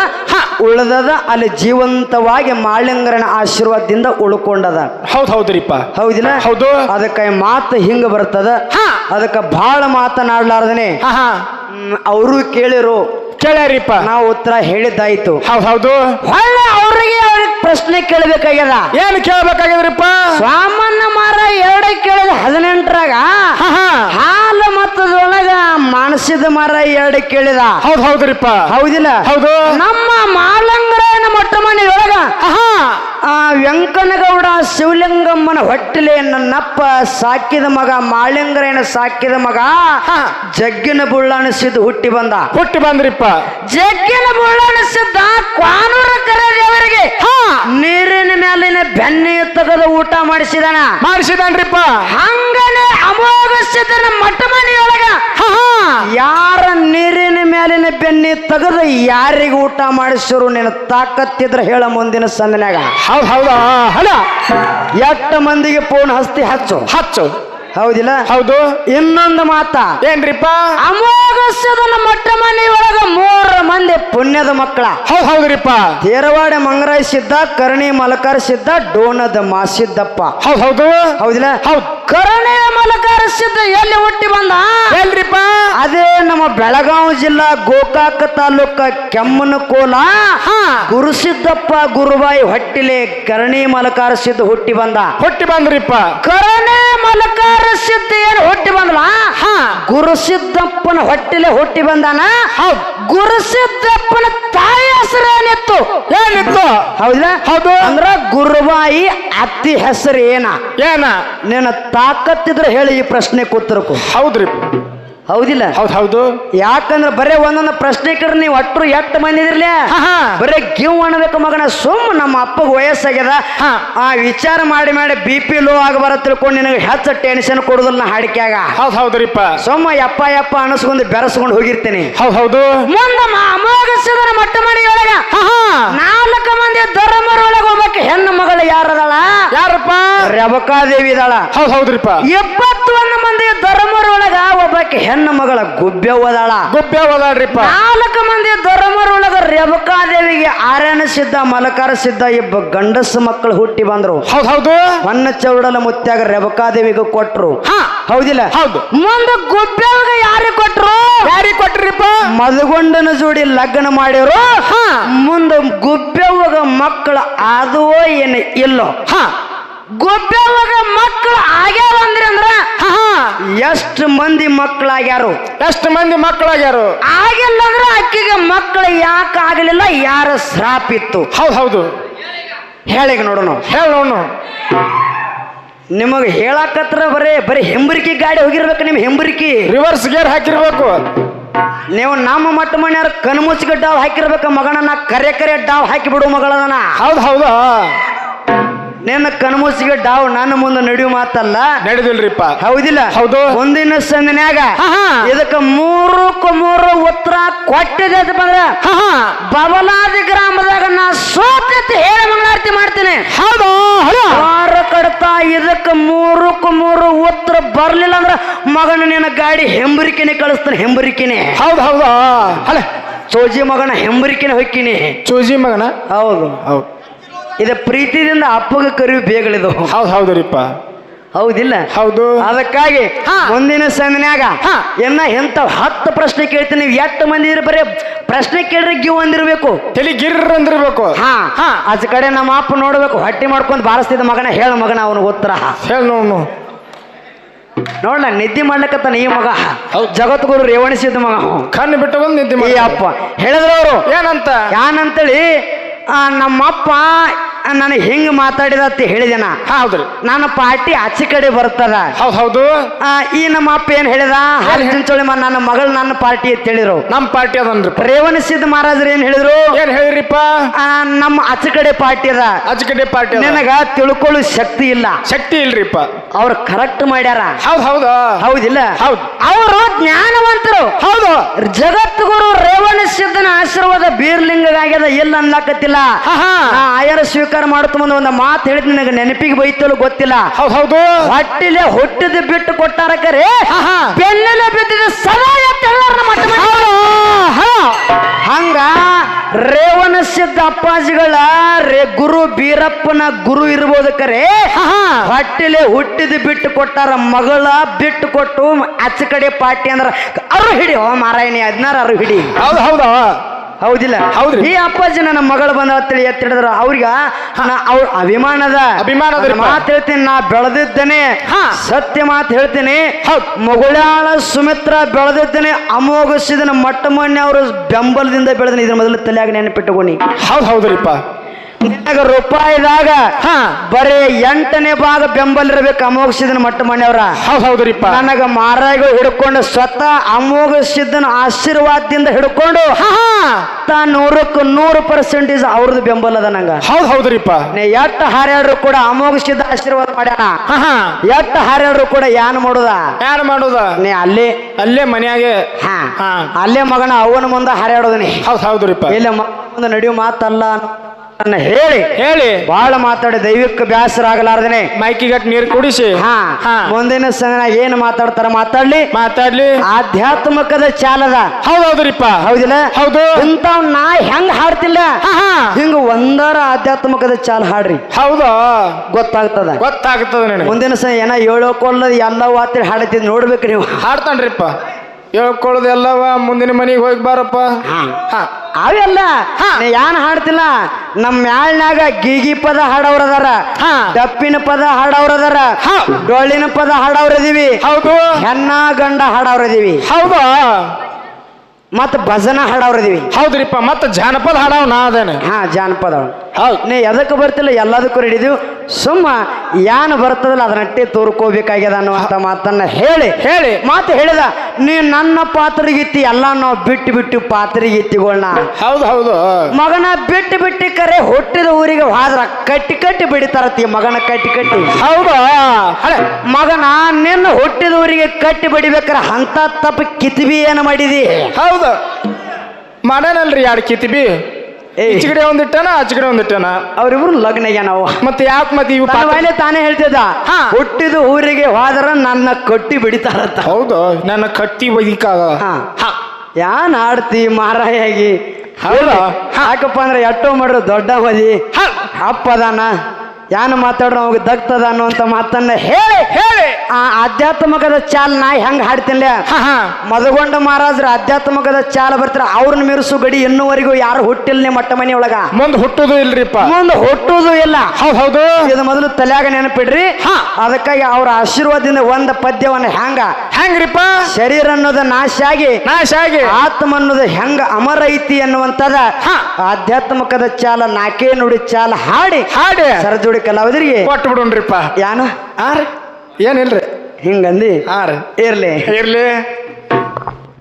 ಉಳ್ದದ ಅಲ್ಲಿ ಜೀವಂತವಾಗಿ ಮಾಳಿಂಗರನ ಆಶೀರ್ವಾದದಿಂದ ಉಳ್ಕೊಂಡದ. ಹೌದ್ ಹೌದ್ರಿಪ್ಪ. ಹೌದಿಲ್ಲ? ಹೌದು. ಅದಕ್ಕೆ ಮಾತು ಹಿಂಗ ಬರ್ತದ. ಅದಕ್ಕ ಅದಕ್ಕೆ ಬಹಳ ಮಾತನಾಡ್ಲಾರ್ದನೆ. ಅವರು ಕೇಳಿರು ಕೇಳ್ಯಾರಿಪ್ಪ. ನಾವು ಉತ್ತರ ಹೇಳಿದ್ದಾಯ್ತು. ಹೌದು ಹೌದು. ಹೊಳ್ಳ ಅವ್ರಿಗೆ ಅವ್ರಿಗೆ ಪ್ರಶ್ನೆ ಕೇಳಬೇಕಾಗ್ಯದ. ಏನ್ ಕೇಳ್ಬೇಕಾಗಿದ್ರಿಪ್ಪ ಸಾಮಾನ್ಯ ಮಾರ ಎರಡ ಕೇಳಿದ ಹದಿನೆಂಟರಾಗ ಹಾ ಹಾ. ಹಾಲು ಮತ್ತದೊಳಗ ಮಾನಸಿದ ಮಾರ ಎರಡು ಕೇಳಿದ. ಹೌದು ಹೌದ್ರಿಪ್ಪ. ಹೌದಿಲ್ಲ? ಹೌದು. ನಮ್ಮ ಮಾಲಂಗರ ಮೊಟ್ಟ ಮನೆಯೊಳಗ ಹಾ. ಆ ವೆಂಕನಗೌಡ ಶಿವಲಿಂಗಮ್ಮನ ಹೊಟ್ಟಲೆ ನನ್ನಪ್ಪ ಸಾಕಿದ ಮಗ ಮಾಳಿಂಗರೇನ ಸಾಕಿದ ಮಗ ಹಾ. ಜಗ್ಗಿನ ಬುಳ್ಳಾಣಿಸಿದ್ದು ಹುಟ್ಟಿ ಬಂದ. ಹುಟ್ಟಿ ಬಂದ್ರಿಪ್ಪ. ಜಗ್ಗಿನ ಬುಳ್ಳಾಣಿಸಿದ್ದ ಕ್ವಾನೂರ ಕರೆದೇವರಿಗೆ ನೀರಿನ ಮೇಲಿನ ಬೆಣ್ಣೆ ತಗದ ಊಟ ಮಾಡಿಸಿದಾನ. ಮಾಡಿಸಿದನ್ರಿಪ್ಪ. ಹಂಗನೆ ಅಮೋಘ ಸಿದ್ಧನ ಮಟ್ಟ ಮನೆಯೊಳಗ ಯಾರ ನೀರಿನ ಮೇಲಿನ ಬೆನ್ನಿ ತೆಗೆದು ಯಾರಿಗ ಊಟ ಮಾಡಿಸಿರು ನಿನ್ನ ತಾಕತ್ತಿದ್ರ ಹೇಳ ಮುಂದಿನ ಸಂದನ್ಯಾಗ. ಹೌದ್ ಹೌದಾ? ಹಲ ಎಷ್ಟ ಮಂದಿಗೆ ಫೋನ್ ಹಸ್ತಿ ಹಚ್ಚು. ಹಚ್ಚು. ಹೌದಿಲ್ಲ? ಹೌದು. ಇನ್ನೊಂದು ಮಾತ. ಏನ್ರಿಪ್ಪ? ಅಮೋಘ ಮೊಟ್ಟ ಮನೆ ಮನೆಯೊಳಗ ಮೂರು ಮಂದಿ ಪುಣ್ಯದ ಮಕ್ಕಳ. ಹೌದ್ ಹೌದ್ರಿಪ್ಪ. ಧೀರವಾಡ ಮಂಗರಾಯ ಸಿದ್ಧ ಕರ್ಣಿ ಮಲಕಾರ ಸಿದ್ಧ ಡೋನದ ಮಾಸಿದ್ದಪ್ಪ. ಹೌದ್ ಹೌದು. ಹೌದಿಲ್ಲ? ಹೌದ್ ಕರ್ಣಿ ಮಲಕಾರ ಸಿದ್ಧ ಎಲ್ಲಿ ಹುಟ್ಟಿ ಬಂದ? ಎಲ್ರಿಪ್ಪ? ಅದೇ ನಮ್ಮ ಬೆಳಗಾವಿ ಜಿಲ್ಲಾ ಗೋಕಾಕ ತಾಲೂಕ ಕೆಮ್ಮನ ಕೋಲ ಗುರುಸಿದ್ದಪ್ಪ ಗುರುಬಾಯಿ ಹೊಟ್ಟಿಲೆ ಕರ್ಣಿ ಮಲಕಾರ ಸಿದ್ಧ ಹುಟ್ಟಿ ಬಂದ. ಹುಟ್ಟಿ ಬಂದ್ರಿಪ್ಪ. ಕರ್ಣಿ ಮಲಕಾರ ಸಿದ್ಧ ಏನು ಹುಟ್ಟಿ ಬಂದಲ್ಲ ಗುರುಸಿದ್ದಪ್ಪನ ಹೊಟ್ಟಿಲೆ ಹುಟ್ಟಿ ಬಂದಾನ? ಹೌದ್. ಗುರುಸಿದ್ದಪ್ಪನ ತಾಯಿ ಹೆಸರೇನಿತ್ತು ಏನಿತ್ತು? ಹೌದಾ? ಹೌದು. ಅಂದ್ರ ಗುರುಬಾಯಿ ಅತ್ತಿ ಹೆಸರು ಏನ? ಏನ? ನಿನ್ನ ತಾಕತ್ತಿದ್ರೆ ಹೇಳಿ ಈ ಪ್ರಶ್ನೆ ಕೂತಿರ್ಕು. ಹೌದ್ರಿ. ಹೌದಿಲ್ಲ? ಹೌದು ಹೌದು. ಯಾಕಂದ್ರೆ ಬರೇ ಒಂದೊಂದು ಪ್ರಶ್ನೆ ಕೇಳ್ರಿ ನೀವು ಅಟ್ರು ಎಷ್ಟು ಮಂದಿ ಇದಿರ್ಲಿ. ಬರೇ ಗಿವ್ ಅನ್ಬೇಕು ಮಗನ ಸುಮ್ ನಮ್ಮ ಅಪ್ಪಗೆ ವಯಸ್ಸಾಗ್ಯದ. ಹಾ. ಆ ವಿಚಾರ ಮಾಡಿ ಮಾಡಿ ಬಿ ಪಿ ಲೋ ಬರ ತಿಳ್ಕೊಂಡು ನಿನಗೆ ಹೆಚ್ಚು ಟೆನ್ಷನ್ ಕೊಡುದಿಲ್ಲ ನಾ ಹಾಡಿಕ್ಯಾಗ. ಹೌದ್ ಹೌದ್ರಿಪ್ಪ. ಸುಮ್ಮ ಯಪ್ಪ ಯಪ್ಪ ಅನಸ್ಕೊಂಡು ಬೆರೆಸ್ಕೊಂಡು ಹೋಗಿರ್ತೀನಿ. ಹೌದು ಹೌದು. ಮುಂದೆ ಅಮೋಘಸಿದನ ಮೊಟ್ಟ ಮನೆಯೊಳಗ ನಾಲ್ಕು ಮಂದಿ ಧರ್ಮರೊಳಗ ಹೋಗ್ಬೇಕು ಹೆಣ್ಣು ಮಗಳು ಯಾರದಳ? ಯಾರಪ್ಪ? ರೇವಕಾದೇವಿ ಇದಾಳ ಹೌದು ಹೌದ್ರಿಪ್ಪ. ಎಪ್ಪತ್ತೊಂದು ಮಂದಿ ಧರ್ಮರೊಳಗ ಒಬ್ಬಕ್ಕೆ ಹೆಣ್ಣು ಮಗಳ ಗುಬ್ಬೆ ಓದಾಳ ಗುಬ್ಬೆ ಓದಾಡ್ರಿಪ್ಪ ನಾಲ್ಕು ಮಂದಿ ದೊರಮರೊಳಗ ರೇವಕಾದೇವಿಗೆ ಆರ್ಯನ ಸಿದ್ಧ ಮಲಕಾರ ಸಿದ್ಧ ಇಬ್ಬ ಗಂಡಸ ಮಕ್ಕಳು ಹುಟ್ಟಿ ಬಂದ್ರು. ಹೌದ್ ಹೌದು. ಹೊನ್ನ ಚೌಡಲ ಮುತ್ಯಾಗ ರೇವಕಾದೇವಿಗೆ ಕೊಟ್ರು. ಹಾ. ಹೌದಿಲ್ಲ? ಹೌದು. ಮುಂದೆ ಗುಬ್ಬೆವ್ಗ ಯಾರಿಗೆ ಕೊಟ್ರು? ಯಾರಿ ಕೊಟ್ರಿಪ್ಪ? ಮದುಗೊಂಡನ ಜೋಡಿ ಲಗ್ನ ಮಾಡಿರು ಮುಂದ ಗುಬ್ಬೆವ್ವಗ ಮಕ್ಕಳು ಆದವೋ ಏನು ಇಲ್ಲೋ. ಹಾ. ಗುಬ್ಬೆವ್ವಗ ಮಕ್ಕಳು ಆಗ್ಯಾವ ಅಂದ್ರೆ ಅಂದ್ರ ಎಷ್ಟು ಮಂದಿ ಮಕ್ಕಳಾಗ್ಯಾರು ಎಷ್ಟು ಮಂದಿ ಮಕ್ಕಳಾಗ್ಯಾರು ಆಗಿಲ್ಲ ಅಂದ್ರೆ ಅಕ್ಕಿಗೆ ಮಕ್ಕಳು ಯಾಕೆ ಆಗಲಿಲ್ಲ ಯಾರ ಶ್ರಾಪಿತ್ತು? ಹೌದು ಹೌದ್. ಹೇಳಿಗ ನೋಡೋಣ. ಹೇಳ ನಿಮಗೆ ಹೇಳಾಕತ್ರ ಬರೀ ಬರೀ ಹೆಂಬರಿಕೆ ಗಾಡಿ ಹೋಗಿರ್ಬೇಕು ನಿಮ್ಮ ಹೆಂಬರಿಕೆ. Reverse gear ಹಾಕಿರ್ಬೇಕು. ನೀವು ನಮ್ಮ ಮಟ್ಟ ಮನೆಯವ್ರ ಕಣ್ಮುಚ್ಚಿಗೆ ಡಾವ್ ಹಾಕಿರ್ಬೇಕು ಮಗನ ಕರೆ ಕರೆ ಡಾವ್ ಹಾಕಿ ಬಿಡು ಮಗಳದನ ಹೌದು ಹೌದಾ. ನಿನ್ನ ಕನಮೂಸಿಗೆ ಡಾವ್ ನನ್ನ ಮುಂದೆ ನಡೆಯುವ ಮಾತಲ್ಲ? ನಡೆದಿಲ್ರಿಪ್ಪ. ಹೌದಿಲ್ಲ? ಹೌದು. ಒಂದಿನ ಸಂದಿನ್ಯಾಗ ಇದಕ್ಕೆ ಮೂರಕ್ಕೂ ಮೂರು ಉತ್ತರ ಕೊಟ್ಟಿದೆ ಅಂತ ಬಂದ್ರ ಬಬಲಾದಿ ಗ್ರಾಮದಾಗ ನಾ ಸೋತೈತಿ ಹೇಳಿ ಮಂಗಳಾರತಿ ಮಾಡ್ತೀನಿ. ಹೌದು ಹಲೋ ವಾರ ಕಡ್ತಾ ಇದಕ್ಕ ಮೂರಕ್ಕೂ ಮೂರು ಉತ್ತರ ಬರ್ಲಿಲ್ಲ ಅಂದ್ರ ಮಗನ ನಿನ್ನ ಗಾಡಿ ಹೆಂಬರಿಕೆನೆ ಕಳಿಸ್ತಾನೆ ಹೆಂಬರಿಕೆನೆ. ಹೌದು ಹೌದಾ. ಅಲ್ಲ ಚೋಜಿ ಮಗನ ಹೆಂಬರಿಕೆನೆ ಹೊಕ್ಕಿನಿ. ಚೋಜಿ ಮಗನ? ಹೌದು. ಹೌದ್. ಇದು ಪ್ರೀತಿಯಿಂದ ಅಪ್ಪಗ ಕರಿವು ಬೇಗಳಿದು. ಹೌದು ಹೌದ್ರಿಪ್ಪ ಹೌದಿಲ್ಲ? ಹೌದು. ಅದಕ್ಕಾಗಿ ಹಾ. ಮುಂದಿನ ಸಂದಿನ್ಯಾಗ ಹಾ. ಎನ್ನ ಎಂತ ಹತ್ತು ಪ್ರಶ್ನೆ ಕೇಳ್ತೀನಿ ನೀವು ಎಷ್ಟು ಮಂದಿ ಇದ್ರೆ ಬರೀ ಪ್ರಶ್ನೆ ಕೇಳ್ರಿ ಗಿವ್ ಅಂದಿರ್ಬೇಕು. ತಲಿ ಗಿರ್ರ ಅಂದಿರ್ಬೇಕು. ಹಾ. ಹಾ. ಅದ ಕಡೆ ನಮ್ಮ ಅಪ್ಪ ನೋಡ್ಬೇಕು ಹಟ್ಟಿ ಮಾಡ್ಕೊಂಡು ಬಾರಿಸ್ತಿದ್ದ ಮಗನ ಹೇಳ ಮಗನ ಅವನ ಉತ್ತರ. ಹೇಳ ನೋಡು ನೋಡ್ಲ ನಿದ್ದೆ ಮಾಡ್ಲಕತ್ತಾನ ಈ ಮಗ. ಜಗತ್ಗುರು ಜಗದ್ಗುರು ರೇವಣಿಸಿದ ಮಗ. ಕಣ್ಣು ಬಿಟ್ಟು ಬಂದು ನಿದ್ದೆ ಈ ಅಪ್ಪ. ಹೇಳಿದ್ರು ಅವರು. ಏನಂತ? ಏನಂತೇಳಿ ನಮ್ಮಪ್ಪ ನನಗೆ ಹಿಂಗ್ ಮಾತಾಡಿದ ಅಂತ ಹೇಳಿದೆನ? ಹೌದ್ರಿ. ನನ್ನ ಪಾರ್ಟಿ ಆಚೆ ಕಡೆ ಬರ್ತದ. ಹೌದ್ ಹೌದು. ಈ ನಮ್ಮ ಅಪ್ಪ ಏನ್ ಹೇಳಿದ ಮ- ನನ್ನ ಮಗಳು ನನ್ನ ಪಾರ್ಟಿ ಅಂತ ಹೇಳಿದ್ರು. ನಮ್ಮ ಪಾರ್ಟಿ ಅದನ್ರಿ. ರೇವಣ ಸಿದ್ಧ ಮಹಾರಾಜರು ಏನ್ ಹೇಳಿದ್ರು? ಏನ್ ಹೇಳಿರಿಪ್ಪ ನಮ್ಮ ಆಚೆ ಕಡೆ ಪಾರ್ಟಿ ಅದ. ಅಜ್ಕಡೆ ಪಾರ್ಟಿ ನನಗ ನಿನಗ ತಿಳ್ಕೊಳ್ಳೋ ಶಕ್ತಿ ಇಲ್ಲ. ಶಕ್ತಿ ಇಲ್ರಿಪ್ಪ. ಅವ್ರು ಕರೆಕ್ಟ್ ಮಾಡ್ಯಾರ. ಹೌದ್ ಹೌದು. ಹೌದಿಲ್ಲ? ಹೌದ್. ಅವರು ಜ್ಞಾನವಂತರು. ಹೌದು. ಜಗದ್ಗುರು ರೇವಣ ಸಿದ್ಧನ ಆಶೀರ್ವಾದ ಬೀರ್ಲಿಂಗದಾಗ್ಯದ ಇಲ್ಲ ಅನ್ಲಾಕತ್ತಿಲ್ಲ ಆಯರ ಸ್ವೀಕಾರ ಮಾಡುತ್ತ ಮುಂದೆ ಒಂದು ಮಾತು ಹೇಳಿದ್ ನಿನಗೆ ನೆನಪಿಗೆ ಬೈತಲು ಗೊತ್ತಿಲ್ಲ. ಹೌದ್ ಹೌದು. ಹೊಟ್ಟಿಲೆ ಹುಟ್ಟಿದ ಬಿಟ್ಟು ಕೊಟ್ಟಾರ ಕರೆ. ಬೆನ್ನೆಲೆ ಬಿದ್ದಿದ ಸದಾ ರೇವಣ ಸಿದ್ಧ ಅಪ್ಪಾಜಿಗಳ ರೇ ಗುರು ಬೀರಪ್ಪನ ಗುರು ಇರ್ಬೋದು ಕರೆ. ಹೊಟ್ಟಿಲೆ ಹುಟ್ಟಿದ ಬಿಟ್ಟು ಕೊಟ್ಟಾರ ಮಗಳ ಬಿಟ್ಟು ಕೊಟ್ಟು ಅಚ್ಚ ಕಡೆ ಪಾರ್ಟಿ ಅಂದ್ರ ಅರು ಹಿಡಿ ಓ ಮಾರಾಯಣಿ ಹದಿನಾರು ಅರು ಹಿಡಿ. ಹೌದು ಹೌದಾ. ಹೌದಿಲ್ಲ? ಹೌದು ಈ ಅಪ್ಪಾಜಿ ನನ್ನ ಮಗಳು ಬಂದ ತಿಳಿ ಎತ್ತಿಡಿದ್ರ ಅವ್ರಿಗ ಅವ್ರ ಅಭಿಮಾನದ. ಅಭಿಮಾನ ಅದರಿ ಪಾ. ಮಾತು ಹೇಳ್ತೀನಿ ನಾ ಬೆಳೆದಿದ್ದೇನೆ. ಹಾ. ಸತ್ಯ ಮಾತು ಹೇಳ್ತೀನಿ. ಹೌದ್. ಮಗುಳ್ಯಾಳ ಸುಮಿತ್ರ ಬೆಳೆದಿದ್ದೇನೆ. ಅಮೋಘಸಿದನ ಮೊಟ್ಟ ಮೊನ್ನೆ ಅವರು ಬೆಂಬಲದಿಂದ ಬೆಳೆದನ ಇದ್ರ ಮೊದಲು ತಲೆಯಾಗ ನೆನಪಿಟ್ಟುಕೊನಿ ಹೌದ್ ಹೌದ್ರಿಪ್ಪ. ರೂಪಾಯಿದಾಗ ಹ. ಬರೇ ಎಂಟನೇ ಭಾಗ ಬೆಂಬಲ ಇರಬೇಕು ಅಮೋಘ ಸಿದ್ಧನ ಮಟ್ಟ ಮನೆಯವ್ರ. ಹೌದ್ ಹೌದ್ರಿಪ್ಪ. ನನಗ ಮಾರಾಯಿಗಳು ಹಿಡ್ಕೊಂಡು ಸ್ವತಃ ಅಮೋಘ ಸಿದ್ದನ ಆಶೀರ್ವಾದದಿಂದ ಹಿಡ್ಕೊಂಡು ನೂರಕ್ಕೂ ನೂರು ಪರ್ಸೆಂಟೇಜ್ ಅವ್ರದ್ದು ಬೆಂಬಲ ಅದ ನಂಗ. ಹೌದ್ ಹೌದ್ರಿಪ್ಪ. ನೀ ಎಟ್ಟ ಹಾರ್ಯಾಡ್ರು ಕೂಡ ಅಮೋಘ ಸಿದ್ಧ ಆಶೀರ್ವಾದ ಮಾಡ್ಯಾನ? ಎಟ್ಟು ಹಾರ್ಯಾಡ್ರು ಕೂಡ ಯಾನ್ ಮಾಡುದ? ಯಾನ್ ಮಾಡುದ? ನೀ ಅಲ್ಲೇ. ಅಲ್ಲೇ ಮನ್ಯಾಗೆ. ಅಲ್ಲೇ ಮಗನ ಅವನ ಮುಂದೆ ಹಾರ್ಯಾಡೋದನಿ. ಹೌದ್ ಹೌದ್ರಿಪ್ಪ. ಇಲ್ಲ ಮುಂದೆ ನಡೆಯೋ ಮಾತಲ್ಲ ಅನ್ನ ಹೇಳಿ. ಹೇಳಿ. ಬಹಳ ಮಾತಾಡಿ ದೈವಿಕ ಬ್ಯಾಸರಾಗಲಾರ್ದನೆ. ಮೈಕಿಗಟ್ ನೀರು ಕುಡಿಸಿ. ಹಾ ಹಾ. ಮುಂದಿನ ಸಂಗ ಏನ್ ಮಾತಾಡ್ತಾರ ಮಾತಾಡ್ಲಿ? ಮಾತಾಡ್ಲಿ. ಆಧ್ಯಾತ್ಮಕದ ಚಾಲದ. ಹೌದ್ ಹೌದ್ರಿಪ್ಪ ಹೌದಿಲ್ಲ? ಹೌದು. ಇಂತ ನಾ ಹೆಂಗ್ ಹಾಡ್ತಿಲ್ಲ? ಹಿಂಗ ಒಂದರ ಆಧ್ಯಾತ್ಮಕದ ಚಾಲ ಹಾಡ್ರಿ. ಹೌದ? ಗೊತ್ತಾಗ್ತದ. ಗೊತ್ತಾಗ್ತದ ಮುಂದಿನ ಸಂಗ ಏನ ಕೊಳ್ಳದ ಎಲ್ಲ ವಾತಿ ಹಾಡತಿದ್ ನೋಡ್ಬೇಕು ನೀವು. ಹಾಡ್ತಾನ್ರಿಪ್ಪ. ಹೇಳ್ಕೊಳ್ಳೋದು ಎಲ್ಲವ ಮುಂದಿನ ಮನೆಗೆ ಹೋಗಿ ಬಾರಪ್ಪ. ಹಾ. ಅವೆಲ್ಲ ನೀ ಯಾನ್ ಹಾಡ್ತಿಲ್ಲ? ನಮ್ಮ ಮ್ಯಾಳ್ನಾಗ ಗೀಗಿ ಪದ ಹಾಡವ್ರದಾರ. ಹಾ. ಡಪ್ಪಿನ ಪದ ಹಾಡವ್ರದಾರ. ಹಾ. ಡೊಳ್ಳಿನ ಪದ ಹಾಡವ್ರದೀವಿ. ಹೌದು. ಹೆಣ್ಣ ಗಂಡ ಹಾಡವ್ರದೀವಿ. ಹೌದು. ಮತ್ತ ಭಜನ ಹಾಡವ್ರದೀವಿ. ಹೌದ್ರಿಪ್ಪ. ಮತ್ತ ಜಾನಪದ ಹಾಡವ್ ನಾ ಅದೇನೆ. ಹಾ ಜಾನಪದ ಹೌದ್. ನೀ ಎದಕ್ಕೆ ಬರ್ತಿಲ್ಲ? ಎಲ್ಲದಕ್ಕೂ ಹಿಡಿದೀವಿ ಸುಮ್ಮ ಯಾನ್ ಬರ್ತದಲ್ಲ ಅದನ್ನಟ್ಟೆ ತೋರ್ಕೋಬೇಕಾಗ್ಯದ ಅನ್ನುವಂತ ಮಾತನ್ನ ಹೇಳಿ. ಹೇಳಿ. ಮಾತು ಹೇಳಿದ ನೀ ನನ್ನ ಪಾತ್ರಿಗಿತ್ತಿ ಎಲ್ಲ ನಾವು ಬಿಟ್ಟು ಬಿಟ್ಟು ಪಾತ್ರಿಗಿತ್ತಿಗಳನ್ನ ಹೌದು ಹೌದು. ಮಗನ ಬಿಟ್ಟು ಬಿಟ್ಟು ಕರೆ ಹುಟ್ಟಿದ ಊರಿಗೆ ಹೋದ್ರ ಕಟ್ಟಿ ಕಟ್ಟಿ ಬಿಡಿತಾರತಿ ಮಗನ ಕಟ್ಟಿ ಕಟ್ಟಿ. ಹೌದು. ಮಗನ ನಿನ್ನ ಹುಟ್ಟಿದ ಊರಿಗೆ ಕಟ್ಟಿ ಬಿಡಿಬೇಕಾರೆ ಹಂತ ತಪ್ಪು ಕಿತ್ಬಿ ಏನು ಮಾಡಿದಿ? ಹೌದು. ಮಾಡಲ್ರಿ ಯಾರು ಕಿತ್ಬಿ? ಈಚೆಗಡೆ ಒಂದಿಟ್ಟನ ಆಚೆಗಡೆ ಒಂದಿಟ್ಟನ ಅವ್ರಿಬ್ರು ಲಗ್ನ ನಾವು. ಮತ್ತೆ ಯಾಕೆ ಮತ್ತೆ ಇವು ಪಾತ್ರ- ತಾನೇ ಹೇಳ್ತಿದ್ದ. ಹಾ. ಹುಟ್ಟಿದ ಊರಿಗೆ ಹೋದ್ರ ನನ್ನ ಕಟ್ಟಿ ಬಿಡಿತಾರಂತ. ಹೌದು ನನ್ನ ಕಟ್ಟಿ ಬೈದಿಕ್ಕಾಗ ಹಾ. ಯಾನ್ ಆಡ್ತಿ ಮಾರಾಯಾಗಿ? ಹೌದಾ? ಯಾಕಪ್ಪ ಅಂದ್ರೆ ಎಟ್ಟೋ ಮಾಡ್ರು ದೊಡ್ಡ ಮದಿ ಅಪ್ಪದಾನ. ಯಾನ್ ಮಾತಾಡ್ರ ಅವಾಗ ದಗ್ತದ ಅನ್ನುವಂತ ಮಾತನ್ನ ಹೇಳಿ ಹೇಳಿ. ಆ ಆಧ್ಯಾತ್ಮಕದ ಚಾಲ್ ನಾ ಹೆಂಗ್ ಹಾಡ್ತೀನಿ ಮದಗೊಂಡ ಮಹಾರಾಜ್ರ ಆಧ್ಯಾತ್ಮಕದ ಚಾಲ ಬರ್ತಾರ ಅವ್ರನ್ನ ಮೀರಿಸು ಗಡಿ ಇನ್ನುವರೆಗೂ ಯಾರು ಹುಟ್ಟಿಲ್ಲ ಮಟ್ಟ ಮನೆಯೊಳಗ ಮುಂದ್ ಹುಟ್ಟುದು ಇಲ್ರಿಪ್ಪ. ಮುಂದ್ ಹುಟ್ಟುದು ಇಲ್ಲ. ಹೌದ್ ಇದು ಮೊದಲು ತಲೆಯಾಗ ನೆನಪಿಡ್ರಿ. ಹಾ. ಅದಕ್ಕಾಗಿ ಅವ್ರ ಆಶೀರ್ವಾದದಿಂದ ಒಂದ ಪದ್ಯವನ್ನ ಹೆಂಗ? ಹೆಂಗ್ರಿಪ್ಪ? ಶರೀರ ಅನ್ನೋದು ನಾಶ ಆಗಿ ನಾಶ ಆಗಿ. ಆತ್ಮ ಅನ್ನೋದು ಹೆಂಗ ಅಮರ ಐತಿ ಅನ್ನುವಂತದ. ಆಧ್ಯಾತ್ಮಕದ ಚಾಲ ನಾಕೇ ನುಡಿ ಚಾಲ ಹಾಡಿ ಹಾಡಿ. ಸರಜೋಡಿ ಕಲಾವಿದರಿಗೆ ಕೊಟ್ಟು ಬಿಡೋಣ್ರಿಪ್ಪ ಯಾನು ಹಾ ರೀ ಏನಿಲ್ರಿ ಹಿಂಗಂದಿ ಹಾ ರೀ ಇರ್ಲಿ ಇರ್ಲಿ